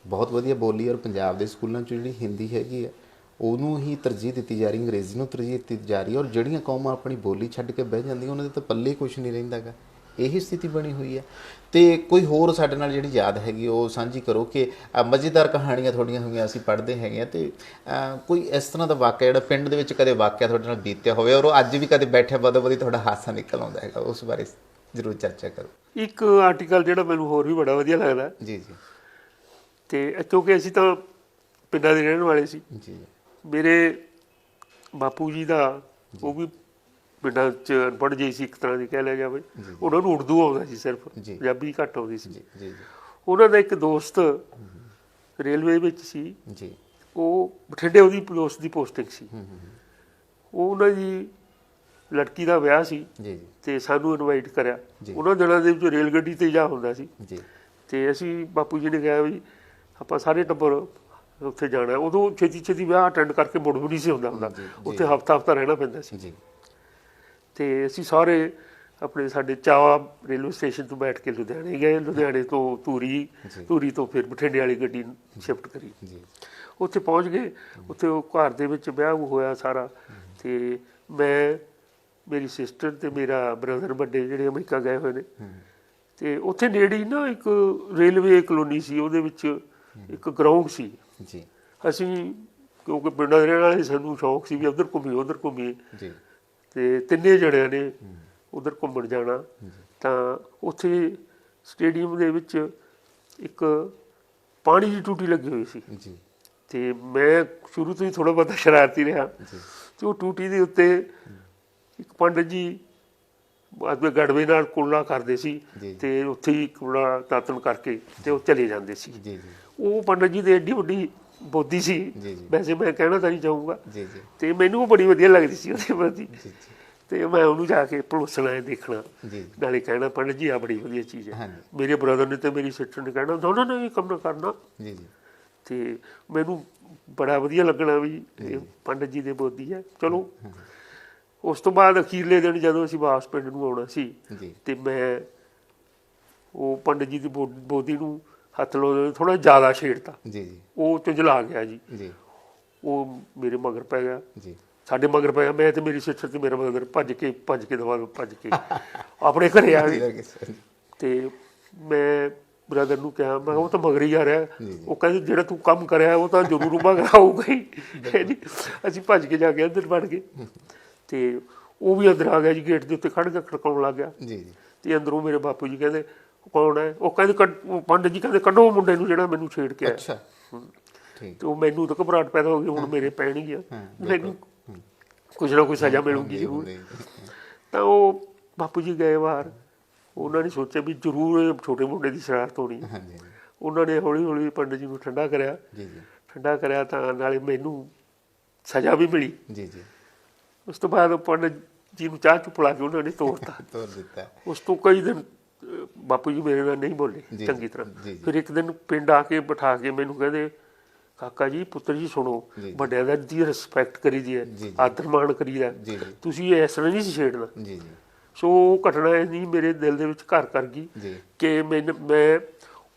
ਬਹੁਤ ਵਧੀਆ ਬੋਲੀ ਔਰ ਪੰਜਾਬ ਦੇ ਸਕੂਲਾਂ 'ਚ ਜਿਹੜੀ ਹਿੰਦੀ ਹੈਗੀ ਹੈ ਉਹਨੂੰ ਹੀ ਤਰਜੀਹ ਦਿੱਤੀ ਜਾ ਰਹੀ ਅੰਗਰੇਜ਼ੀ ਨੂੰ ਤਰਜੀਹ ਦਿੱਤੀ ਜਾ ਰਹੀ ਹੈ ਔਰ ਜਿਹੜੀਆਂ ਕੌਮਾਂ ਆਪਣੀ ਬੋਲੀ ਛੱਡ ਕੇ ਬਹਿ ਜਾਂਦੀਆਂ ਉਹਨਾਂ ਦੇ ਤਾਂ ਪੱਲੇ ਕੁਝ ਨਹੀਂ ਰਹਿੰਦਾਗਾ ਇਹੀ ਸਥਿਤੀ ਬਣੀ ਹੋਈ ਹੈ। ਤੇ ਕੋਈ ਹੋਰ ਸਾਡੇ ਨਾਲ ਜਿਹੜੀ ਯਾਦ ਹੈਗੀ ਉਹ ਸਾਂਝੀ ਕਰੋ ਕਿ ਮਜ਼ੇਦਾਰ ਕਹਾਣੀਆਂ ਤੁਹਾਡੀਆਂ ਹੋਈਆਂ ਅਸੀਂ ਪੜ੍ਹਦੇ ਹੈਗੇ ਆ ਤੇ ਕੋਈ ਇਸ ਤਰ੍ਹਾਂ ਦਾ ਵਾਕਿਆ ਜਿਹੜਾ ਪਿੰਡ ਦੇ ਵਿੱਚ ਕਦੇ ਵਾਕਿਆ ਤੁਹਾਡੇ ਨਾਲ ਬੀਤਿਆ ਹੋਵੇ ਔਰ ਉਹ ਅੱਜ ਵੀ ਕਦੇ ਬੈਠੇ ਬਦੋ ਬਦੀ ਤੁਹਾਡਾ ਹਾਸਾ ਨਿਕਲ ਆਉਂਦਾ ਹੈਗਾ ਉਸ ਬਾਰੇ ਜ਼ਰੂਰ ਚਰਚਾ ਕਰੋ। ਇੱਕ ਆਰਟੀਕਲ ਜਿਹੜਾ ਮੈਨੂੰ ਹੋਰ ਵੀ ਬੜਾ ਵਧੀਆ ਲੱਗਦਾ। ਜੀ ਜੀ। ਤੇ ਕਿਉਂਕਿ ਅਸੀਂ ਤਾਂ ਪਿੰਡਾਂ ਦੇ ਰਹਿਣ ਵਾਲੇ ਸੀ। ਜੀ ਜੀ। ਮੇਰੇ ਬਾਪੂ ਜੀ ਦਾ ਉਹ ਵੀ ਪਿੰਡਾਂ ਚ ਅਨਪੜ੍ਹ ਜਿਹੀ ਸੀ ਇੱਕ ਤਰ੍ਹਾਂ ਦੀ ਕਹਿ ਲਿਆ ਜਾਵੇ। ਉਹਨਾਂ ਨੂੰ ਉਰਦੂ ਆਉਂਦਾ ਸੀ ਸਿਰਫ। ਪੰਜਾਬੀ ਘੱਟ ਆਉਂਦੀ ਸੀ। ਜੀ ਜੀ ਉਹਨਾਂ ਦਾ ਇੱਕ ਦੋਸਤ ਰੇਲਵੇ ਵਿੱਚ ਸੀ। ਜੀ। ਉਹ ਬਠਿੰਡੇ ਉਹਦੀ ਪੋਸਟ ਦੀ ਪੋਸਟਿੰਗ ਸੀ। ਹੂੰ ਹੂੰ ਉਹ ਉਹਨਾਂ ਦੀ ਲੜਕੀ ਦਾ ਵਿਆਹ ਸੀ ਜੀ ਤੇ ਸਾਨੂੰ ਇਨਵਾਈਟ ਕਰਿਆ। ਉਹਨਾਂ ਦਿਨਾਂ ਦੇ ਵਿੱਚ ਰੇਲ ਗੱਡੀ ਤੇ ਜਾ ਹੁੰਦਾ ਸੀ। ਜੀ। ਤੇ ਅਸੀਂ ਬਾਪੂ ਜੀ ਨੇ ਕਿਹਾ ਵੀ ਆਪਾਂ ਸਾਰੇ ਟੱਬਰ ਉੱਥੇ ਜਾਣਾ। ਉਦੋਂ ਛੇਤੀ ਛੇਤੀ ਵਿਆਹ ਅਟੈਂਡ ਕਰਕੇ ਮੁੜ ਵੀ ਨਹੀਂ ਸੀ ਹੁੰਦਾ ਹੁੰਦਾ। ਉੱਥੇ ਹਫਤਾ ਹਫਤਾ ਰਹਿਣਾ ਪੈਂਦਾ ਸੀ। ਜੀ। ਤੇ ਅਸੀਂ ਸਾਰੇ ਆਪਣੇ ਸਾਡੇ ਚਾਵਾ ਰੇਲਵੇ ਸਟੇਸ਼ਨ ਤੋਂ ਬੈਠ ਕੇ ਲੁਧਿਆਣੇ ਗਏ। ਲੁਧਿਆਣੇ ਤੋਂ ਧੂਰੀ। ਧੂਰੀ ਤੋਂ ਫਿਰ ਬਠਿੰਡੇ ਵਾਲੀ ਗੱਡੀ ਸ਼ਿਫਟ ਕਰੀ। ਜੀ। ਉੱਥੇ ਪਹੁੰਚ ਗਏ। ਉੱਥੇ ਉਹ ਘਰ ਦੇ ਵਿੱਚ ਵਿਆਹ ਹੋਇਆ ਸਾਰਾ। ਤੇ ਮੈਂ ਮੇਰੀ ਸਿਸਟਰ ਤੇ ਮੇਰਾ ਬ੍ਰਦਰ ਵੱਡੇ ਜਿਹੜੇ ਅਮਰੀਕਾ ਗਏ ਹੋਏ ਨੇ। ਤੇ ਉੱਥੇ ਨੇੜੇ ਹੀ ਨਾ ਇੱਕ ਰੇਲਵੇ ਕਲੋਨੀ ਸੀ। ਉਹਦੇ ਵਿੱਚ ਇੱਕ ਗਰਾਊਂਡ ਸੀ। ਜੀ। ਅਸੀਂ ਕਿਉਂਕਿ ਪਿੰਡਾਂ ਦੇ ਰਹਿਣ ਵਾਲੇ ਸਾਨੂੰ ਸ਼ੌਕ ਸੀ ਵੀ ਉਧਰ ਘੁੰਮੀਏ ਉਧਰ ਘੁੰਮੀਏ। ਜੀ। ਤੇ ਤਿੰਨੇ ਜਣਿਆਂ ਨੇ ਉਧਰ ਘੁੰਮਣ ਜਾਣਾ। ਤਾਂ ਉੱਥੇ ਸਟੇਡੀਅਮ ਦੇ ਵਿੱਚ ਇੱਕ ਪਾਣੀ ਦੀ ਟੂਟੀ ਲੱਗੀ ਹੋਈ ਸੀ। ਜੀ। ਤੇ ਮੈਂ ਸ਼ੁਰੂ ਤੋਂ ਹੀ ਥੋੜਾ ਬਹੁਤਾ ਸ਼ਰਾਰਤੀ ਰਿਹਾ। ਤੇ ਉਹ ਟੂਟੀ ਦੇ ਉੱਤੇ ਇੱਕ ਪੰਡਤ ਜੀ ਆਪਣੇ ਗੜਵੇ ਨਾਲ ਕੁੱਲਾ ਕਰਦੇ ਸੀ। ਤੇ ਉੱਥੇ ਹੀ ਕੁੱਲਾ ਤਾਤਨ ਕਰਕੇ ਤੇ ਉਹ ਚਲੇ ਜਾਂਦੇ ਸੀ। ਜੀ ਜੀ। ਉਹ ਪੰਡਤ ਜੀ ਦੇ ਏਡੀ ਵੱਡੀ ਬੋਦੀ ਸੀ। ਵੈਸੇ ਮੈਂ ਕਹਿਣਾ ਤਾਂ ਨਹੀਂ ਚਾਹੂੰਗਾ। ਤੇ ਮੈਨੂੰ ਉਹ ਬੜੀ ਵਧੀਆ ਲੱਗਦੀ ਸੀ ਉਹਦੇ ਪ੍ਰਤੀ। ਤੇ ਮੈਂ ਉਹਨੂੰ ਜਾ ਕੇ ਪਲੋਸਣਾ ਹੈ ਦੇਖਣਾ। ਨਾਲੇ ਕਹਿਣਾ ਪੰਡਤ ਜੀ ਆ ਬੜੀ ਵਧੀਆ ਚੀਜ਼ ਹੈ। ਮੇਰੇ ਬ੍ਰਦਰ ਨੇ ਤੇ ਮੇਰੀ ਸਿਸਟਰ ਨੇ ਕਹਿਣਾ ਨਾ ਨਾ ਇਹ ਕੰਮ ਨਾ ਕਰਨਾ। ਜੀ ਜੀ। ਤੇ ਮੈਨੂੰ ਬੜਾ ਵਧੀਆ ਲੱਗਣਾ ਵੀ ਇਹ ਪੰਡਤ ਜੀ ਦੇ ਬੋਦੀ ਹੈ। ਚਲੋ ਉਸ ਤੋਂ ਬਾਅਦ ਅਖੀਰਲੇ ਦਿਨ ਜਦੋਂ ਅਸੀਂ ਵਾਪਸ ਪਿੰਡ ਨੂੰ ਆਉਣਾ ਸੀ ਤੇ ਮੈਂ ਉਹ ਪੰਡਤ ਜੀ ਦੀ ਬੋ- ਬੋਦੀ ਨੂੰ ਹੱਥ ਲਾਉਂਦੇ ਥੋੜਾ ਜ਼ਿਆਦਾ ਛੇੜਤਾ। ਜੀ ਜੀ। ਉਹ ਚੁੰਝਲਾ ਗਿਆ ਜੀ। ਜੀ। ਉਹ ਮੇਰੇ ਮਗਰ ਪੈ ਗਿਆ। ਜੀ। ਸਾਡੇ ਮਗਰ ਪੈ ਗਿਆ। ਮੈਂ ਤੇ ਮੇਰੀ ਸਿਸਟਰ ਤੇ ਮੇਰਾ ਮਗਰ ਭੱਜ ਕੇ ਭੱਜ ਕੇ ਦਵਾ ਭੱਜ ਕੇ। ਆਪਣੇ ਘਰੇ ਆ ਗਏ। <laughs> ਤੇ ਮੈਂ ਬ੍ਰਦਰ ਨੂੰ ਕਿਹਾ ਮੈਂ ਉਹ ਤਾਂ ਮਗਰ ਹੀ ਆ ਰਿਹਾ। ਉਹ ਕਹਿੰਦੇ ਜਿਹੜਾ ਤੂੰ ਕੰਮ ਕਰਿਆ ਉਹ ਤਾਂ ਜ਼ਰੂਰ ਮਗਰ ਆਊਗਾ ਹੀ। ਅਸੀਂ ਭੱਜ ਕੇ ਜਾ ਕੇ ਅੰਦਰ ਵੜ ਗਏ। ਤੇ ਉਹ ਵੀ ਅੰਦਰ ਆ ਗਿਆ ਜੀ ਗੇਟ ਦੇ ਉੱਤੇ ਖੜ ਕੇ ਖੜਕਾਉਣ ਲੱਗ ਗਿਆ। ਜੀ ਜੀ। ਤੇ ਅੰਦਰੋਂ ਮੇਰੇ ਬਾਪੂ ਜੀ ਕਹਿੰਦੇ ਕੌਣ ਹੈ? ਉਹ ਕਹਿੰਦੇ ਪੰਡਤ ਜੀ ਕਹਿੰਦੇ ਕੱਢੋ ਮੁੰਡੇ ਨੂੰ ਜਿਹੜਾ ਮੈਨੂੰ ਛੇੜ ਕੇ ਆਇਆ। ਅੱਛਾ। ਠੀਕ। ਤੇ ਉਹ ਮੈਨੂੰ ਤਾਂ ਘਬਰਾਹਟ ਪੈਦਾ ਹੋ ਗਈ ਹੁਣ ਮੇਰੇ ਪੈਣਗੇ ਮੈਨੂੰ ਕੁਝ ਨਾ ਕੋਈ ਸਜ਼ਾ ਮਿਲੂਗੀ ਜ਼ਰੂਰ। ਤਾਂ ਉਹ ਬਾਪੂ ਜੀ ਗਏ ਬਾਹਰ। ਉਹਨਾਂ ਨੇ ਸੋਚਿਆ ਵੀ ਜ਼ਰੂਰ ਛੋਟੇ ਮੁੰਡੇ ਦੀ ਸ਼ਰਾਰਤ ਹੋਣੀ। ਹਾਂਜੀ ਉਹਨਾਂ ਨੇ ਹੌਲੀ ਹੌਲੀ ਪੰਡਤ ਜੀ ਨੂੰ ਠੰਡਾ ਕਰਿਆ। ਜੀ ਜੀ। ਠੰਡਾ ਕਰਿਆ ਤਾਂ ਨਾਲੇ ਮੈਨੂੰ ਸਜ਼ਾ ਵੀ ਮਿਲੀ। ਜੀ ਜੀ। ਉਸ ਤੋਂ ਬਾਅਦ ਉਹ ਪੰਡਤ ਜੀ ਨੂੰ ਚਾਹ ਚੁੱਪ ਲਾ ਕੇ ਉਹਨਾਂ ਨੇ ਤੋੜਤਾ ਤੋਰ ਦਿੱਤਾ। ਉਸ ਤੋਂ ਕਈ ਦਿਨ ਬਾਪੂ ਜੀ ਮੇਰੇ ਨਾਲ ਨਹੀਂ ਬੋਲੇ ਚੰਗੀ ਤਰ੍ਹਾਂ। ਫਿਰ ਇੱਕ ਦਿਨ ਪਿੰਡ ਆ ਕੇ ਬਿਠਾ ਕੇ ਮੈਨੂੰ ਕਹਿੰਦੇ ਕਾਕਾ ਜੀ ਪੁੱਤਰ ਜੀ ਸੁਣੋ। ਵੱਡਿਆਂ ਦਾ ਦੀ ਰਿਸਪੈਕਟ ਕਰੀਦੀ ਹੈ ਜੀ, ਜੀ। ਆਦਰ ਮਾਣ ਕਰੀਦਾ ਹੈ। ਤੁਸੀਂ ਇਸ ਤਰ੍ਹਾਂ ਨਹੀਂ ਛੇੜਨਾ ਜੀ ਜੀ ਸੋ ਘਟਨਾ ਨਹੀਂ ਮੇਰੇ ਦਿਲ ਦੇ ਵਿੱਚ ਘਰ ਕਰ ਗਈ ਕਿ ਮੈਂ ਮੈਂ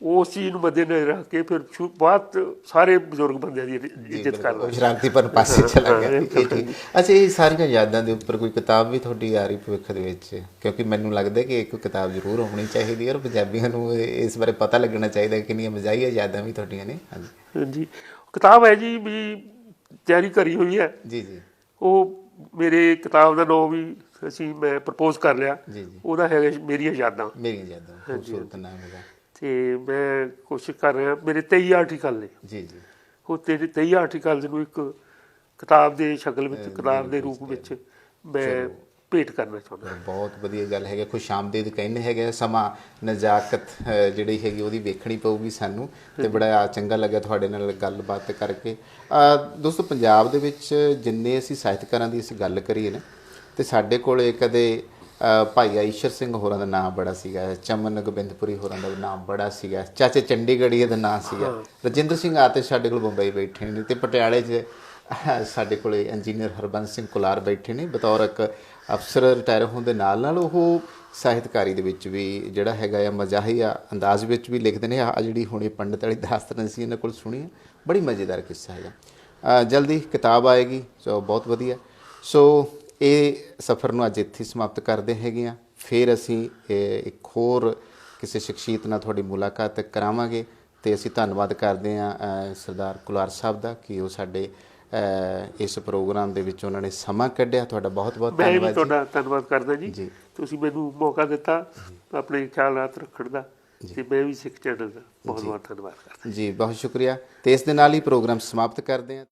ਉਸ ਚੀਜ਼ ਨੂੰ ਮੱਦੇ ਨਜ਼ਰ ਰੱਖ ਕੇ ਫਿਰ ਬਾਅਦ ਸਾਰੇ ਬਜ਼ੁਰਗ ਬੰਦਿਆਂ ਦੀ ਇੱਜ਼ਤ ਕਰਦਾ ਸ਼ਰਾਰਤੀ ਪਰ ਪਾਸੇ ਚਲਾ ਗਿਆ। ਅੱਛਾ ਇਹ ਸਾਰੀਆਂ ਯਾਦਾਂ ਦੇ ਉੱਪਰ ਕੋਈ ਕਿਤਾਬ ਵੀ ਤੁਹਾਡੀ ਆ ਰਹੀ ਭਵਿੱਖ ਦੇ ਵਿੱਚ? ਕਿਉਂਕਿ ਮੈਨੂੰ ਲੱਗਦਾ ਕਿ ਇੱਕ ਕਿਤਾਬ ਜ਼ਰੂਰ ਹੋਣੀ ਚਾਹੀਦੀ ਹੈ ਔਰ ਪੰਜਾਬੀਆਂ ਨੂੰ ਇਸ ਬਾਰੇ ਪਤਾ ਲੱਗਣਾ ਚਾਹੀਦਾ ਕਿ ਕਿੰਨੀਆਂ ਮਜ਼ਾਹੀਆ ਯਾਦਾਂ ਵੀ ਤੁਹਾਡੀਆਂ ਨੇ। ਹਾਂਜੀ। ਹਾਂਜੀ। ਕਿਤਾਬ ਹੈ ਜੀ ਵੀ ਤਿਆਰੀ ਕਰੀ ਹੋਈ ਹੈ। ਜੀ ਜੀ। ਉਹ ਮੇਰੇ ਕਿਤਾਬ ਦਾ ਨਾਮ ਵੀ ਅਸੀਂ ਮੈਂ ਪ੍ਰਪੋਜ਼ ਕਰ ਲਿਆ। ਜੀ ਜੀ। ਉਹਦਾ ਹੈਗਾ ਜੀ ਮੇਰੀਆਂ ਯਾਦਾਂ। ਮੇਰੀਆਂ ਯਾਦਾਂ। ਖੂਬਸੂਰਤ ਨਾਮ ਹੈਗਾ। ਤੇ ਮੈਂ ਕੋਸ਼ਿਸ਼ ਕਰ ਰਿਹਾ ਮੇਰੇ 23 ਆਰਟੀਕਲ ਨੇ। ਜੀ ਜੀ। ਉਹ ਤੇਰੇ 23 ਆਰਟੀਕਲ ਨੂੰ ਇੱਕ ਕਿਤਾਬ ਦੇ ਸ਼ਕਲ ਵਿੱਚ ਕਿਤਾਬ ਦੇ ਰੂਪ ਵਿੱਚ ਮੈਂ ਭੇਟ ਕਰਨਾ ਚਾਹੁੰਦਾ ਬਹੁਤ ਵਧੀਆ ਗੱਲ ਹੈਗਾ ਖੁਸ਼ ਆਮਦੀਦ ਕਹਿੰਦੇ ਹੈਗੇ। ਸਮਾਂ ਨਜ਼ਾਕਤ ਜਿਹੜੀ ਹੈਗੀ ਉਹਦੀ ਵੇਖਣੀ ਪਊਗੀ ਸਾਨੂੰ ਤੇ ਬੜਾ ਚੰਗਾ ਲੱਗਿਆ ਤੁਹਾਡੇ ਨਾਲ ਗੱਲਬਾਤ ਕਰਕੇ। ਦੋਸਤੋ ਪੰਜਾਬ ਦੇ ਵਿੱਚ ਜਿੰਨੇ ਅਸੀਂ ਸਾਹਿਤਕਾਰਾਂ ਦੀ ਅਸੀਂ ਗੱਲ ਕਰੀਏ ਨਾ ਤੇ ਸਾਡੇ ਕੋਲੇ ਕਦੇ ਭਾਈ ਈਸ਼ਰ ਸਿੰਘ ਹੋਰਾਂ ਦਾ ਨਾਮ ਬੜਾ ਸੀਗਾ ਚਮਨ ਗੋਬਿੰਦਪੁਰੀ ਹੋਰਾਂ ਦਾ ਨਾਮ ਬੜਾ ਸੀਗਾ ਚਾਚੇ ਚੰਡੀਗੜ੍ਹੀਏ ਦਾ ਨਾਮ ਸੀਗਾ। ਰਜਿੰਦਰ ਸਿੰਘ ਆਤੇ ਸਾਡੇ ਕੋਲ ਬੰਬਈ ਬੈਠੇ ਨੇ ਤੇ ਪਟਿਆਲੇ 'ਚ ਸਾਡੇ ਕੋਲੇ ਇੰਜੀਨੀਅਰ ਹਰਬੰਸ ਸਿੰਘ ਕੁਲਾਰ ਬੈਠੇ ਨੇ ਬਤੌਰ ਇੱਕ ਅਫਸਰ ਰਿਟਾਇਰ ਹੋਣ ਦੇ ਨਾਲ ਨਾਲ ਉਹ ਸਾਹਿਤਕਾਰੀ ਦੇ ਵਿੱਚ ਵੀ ਜਿਹੜਾ ਹੈਗਾ ਆ ਮਜ਼ਾਹੀਆ ਅੰਦਾਜ਼ ਵਿੱਚ ਵੀ ਲਿਖਦੇ ਨੇ ਆ ਜਿਹੜੀ ਹੁਣੇ ਪੰਡਤ ਵਾਲੀ ਦਾਸਤਾਨ ਸੀ ਇਹਨਾਂ ਕੋਲ ਸੁਣੀ ਆ, ਬੜੀ ਮਜ਼ੇਦਾਰ ਕਿੱਸਾ ਹੈਗਾ। ਜਲਦੀ ਕਿਤਾਬ ਆਏਗੀ ਸੋ ਬਹੁਤ ਵਧੀਆ। ਸੋ ਇਹ ਸਫ਼ਰ ਨੂੰ ਅੱਜ ਇੱਥੇ ਸਮਾਪਤ ਕਰਦੇ ਹੈਗੇ ਆ ਫਿਰ ਅਸੀਂ ਇੱਕ ਹੋਰ ਕਿਸੇ ਸ਼ਖਸੀਅਤ ਨਾਲ ਤੁਹਾਡੀ ਮੁਲਾਕਾਤ ਕਰਾਵਾਂਗੇ ਤੇ ਅਸੀਂ ਧੰਨਵਾਦ ਕਰਦੇ ਹਾਂ ਸਰਦਾਰ ਕੁਲਾਰ ਸਾਹਿਬ ਦਾ ਕਿ ਉਹ ਸਾਡੇ ਇਸ ਪ੍ਰੋਗਰਾਮ ਦੇ ਵਿੱਚ ਉਹਨਾਂ ਨੇ ਸਮਾਂ ਕੱਢਿਆ। ਤੁਹਾਡਾ ਬਹੁਤ ਬਹੁਤ ਮੈਂ ਧੰਨਵਾਦ ਜੀ। ਤੁਹਾਡਾ ਧੰਨਵਾਦ ਕਰਦਾ ਜੀ। ਤੁਸੀਂ ਮੈਨੂੰ ਮੌਕਾ ਦਿੱਤਾ ਆਪਣੇ ਖਿਆਲਾਤ ਰੱਖਣ ਦਾ ਤੇ ਮੈਂ ਵੀ ਸਿੱਖ ਚੈਨਲ ਦਾ ਬਹੁਤ ਬਹੁਤ ਧੰਨਵਾਦ ਕਰਦਾ। ਜੀ ਬਹੁਤ ਸ਼ੁਕਰੀਆ। ਤੇ ਇਸ ਦੇ ਨਾਲ ਹੀ ਪ੍ਰੋਗਰਾਮ ਸਮਾਪਤ ਕਰਦੇ ਹਾਂ।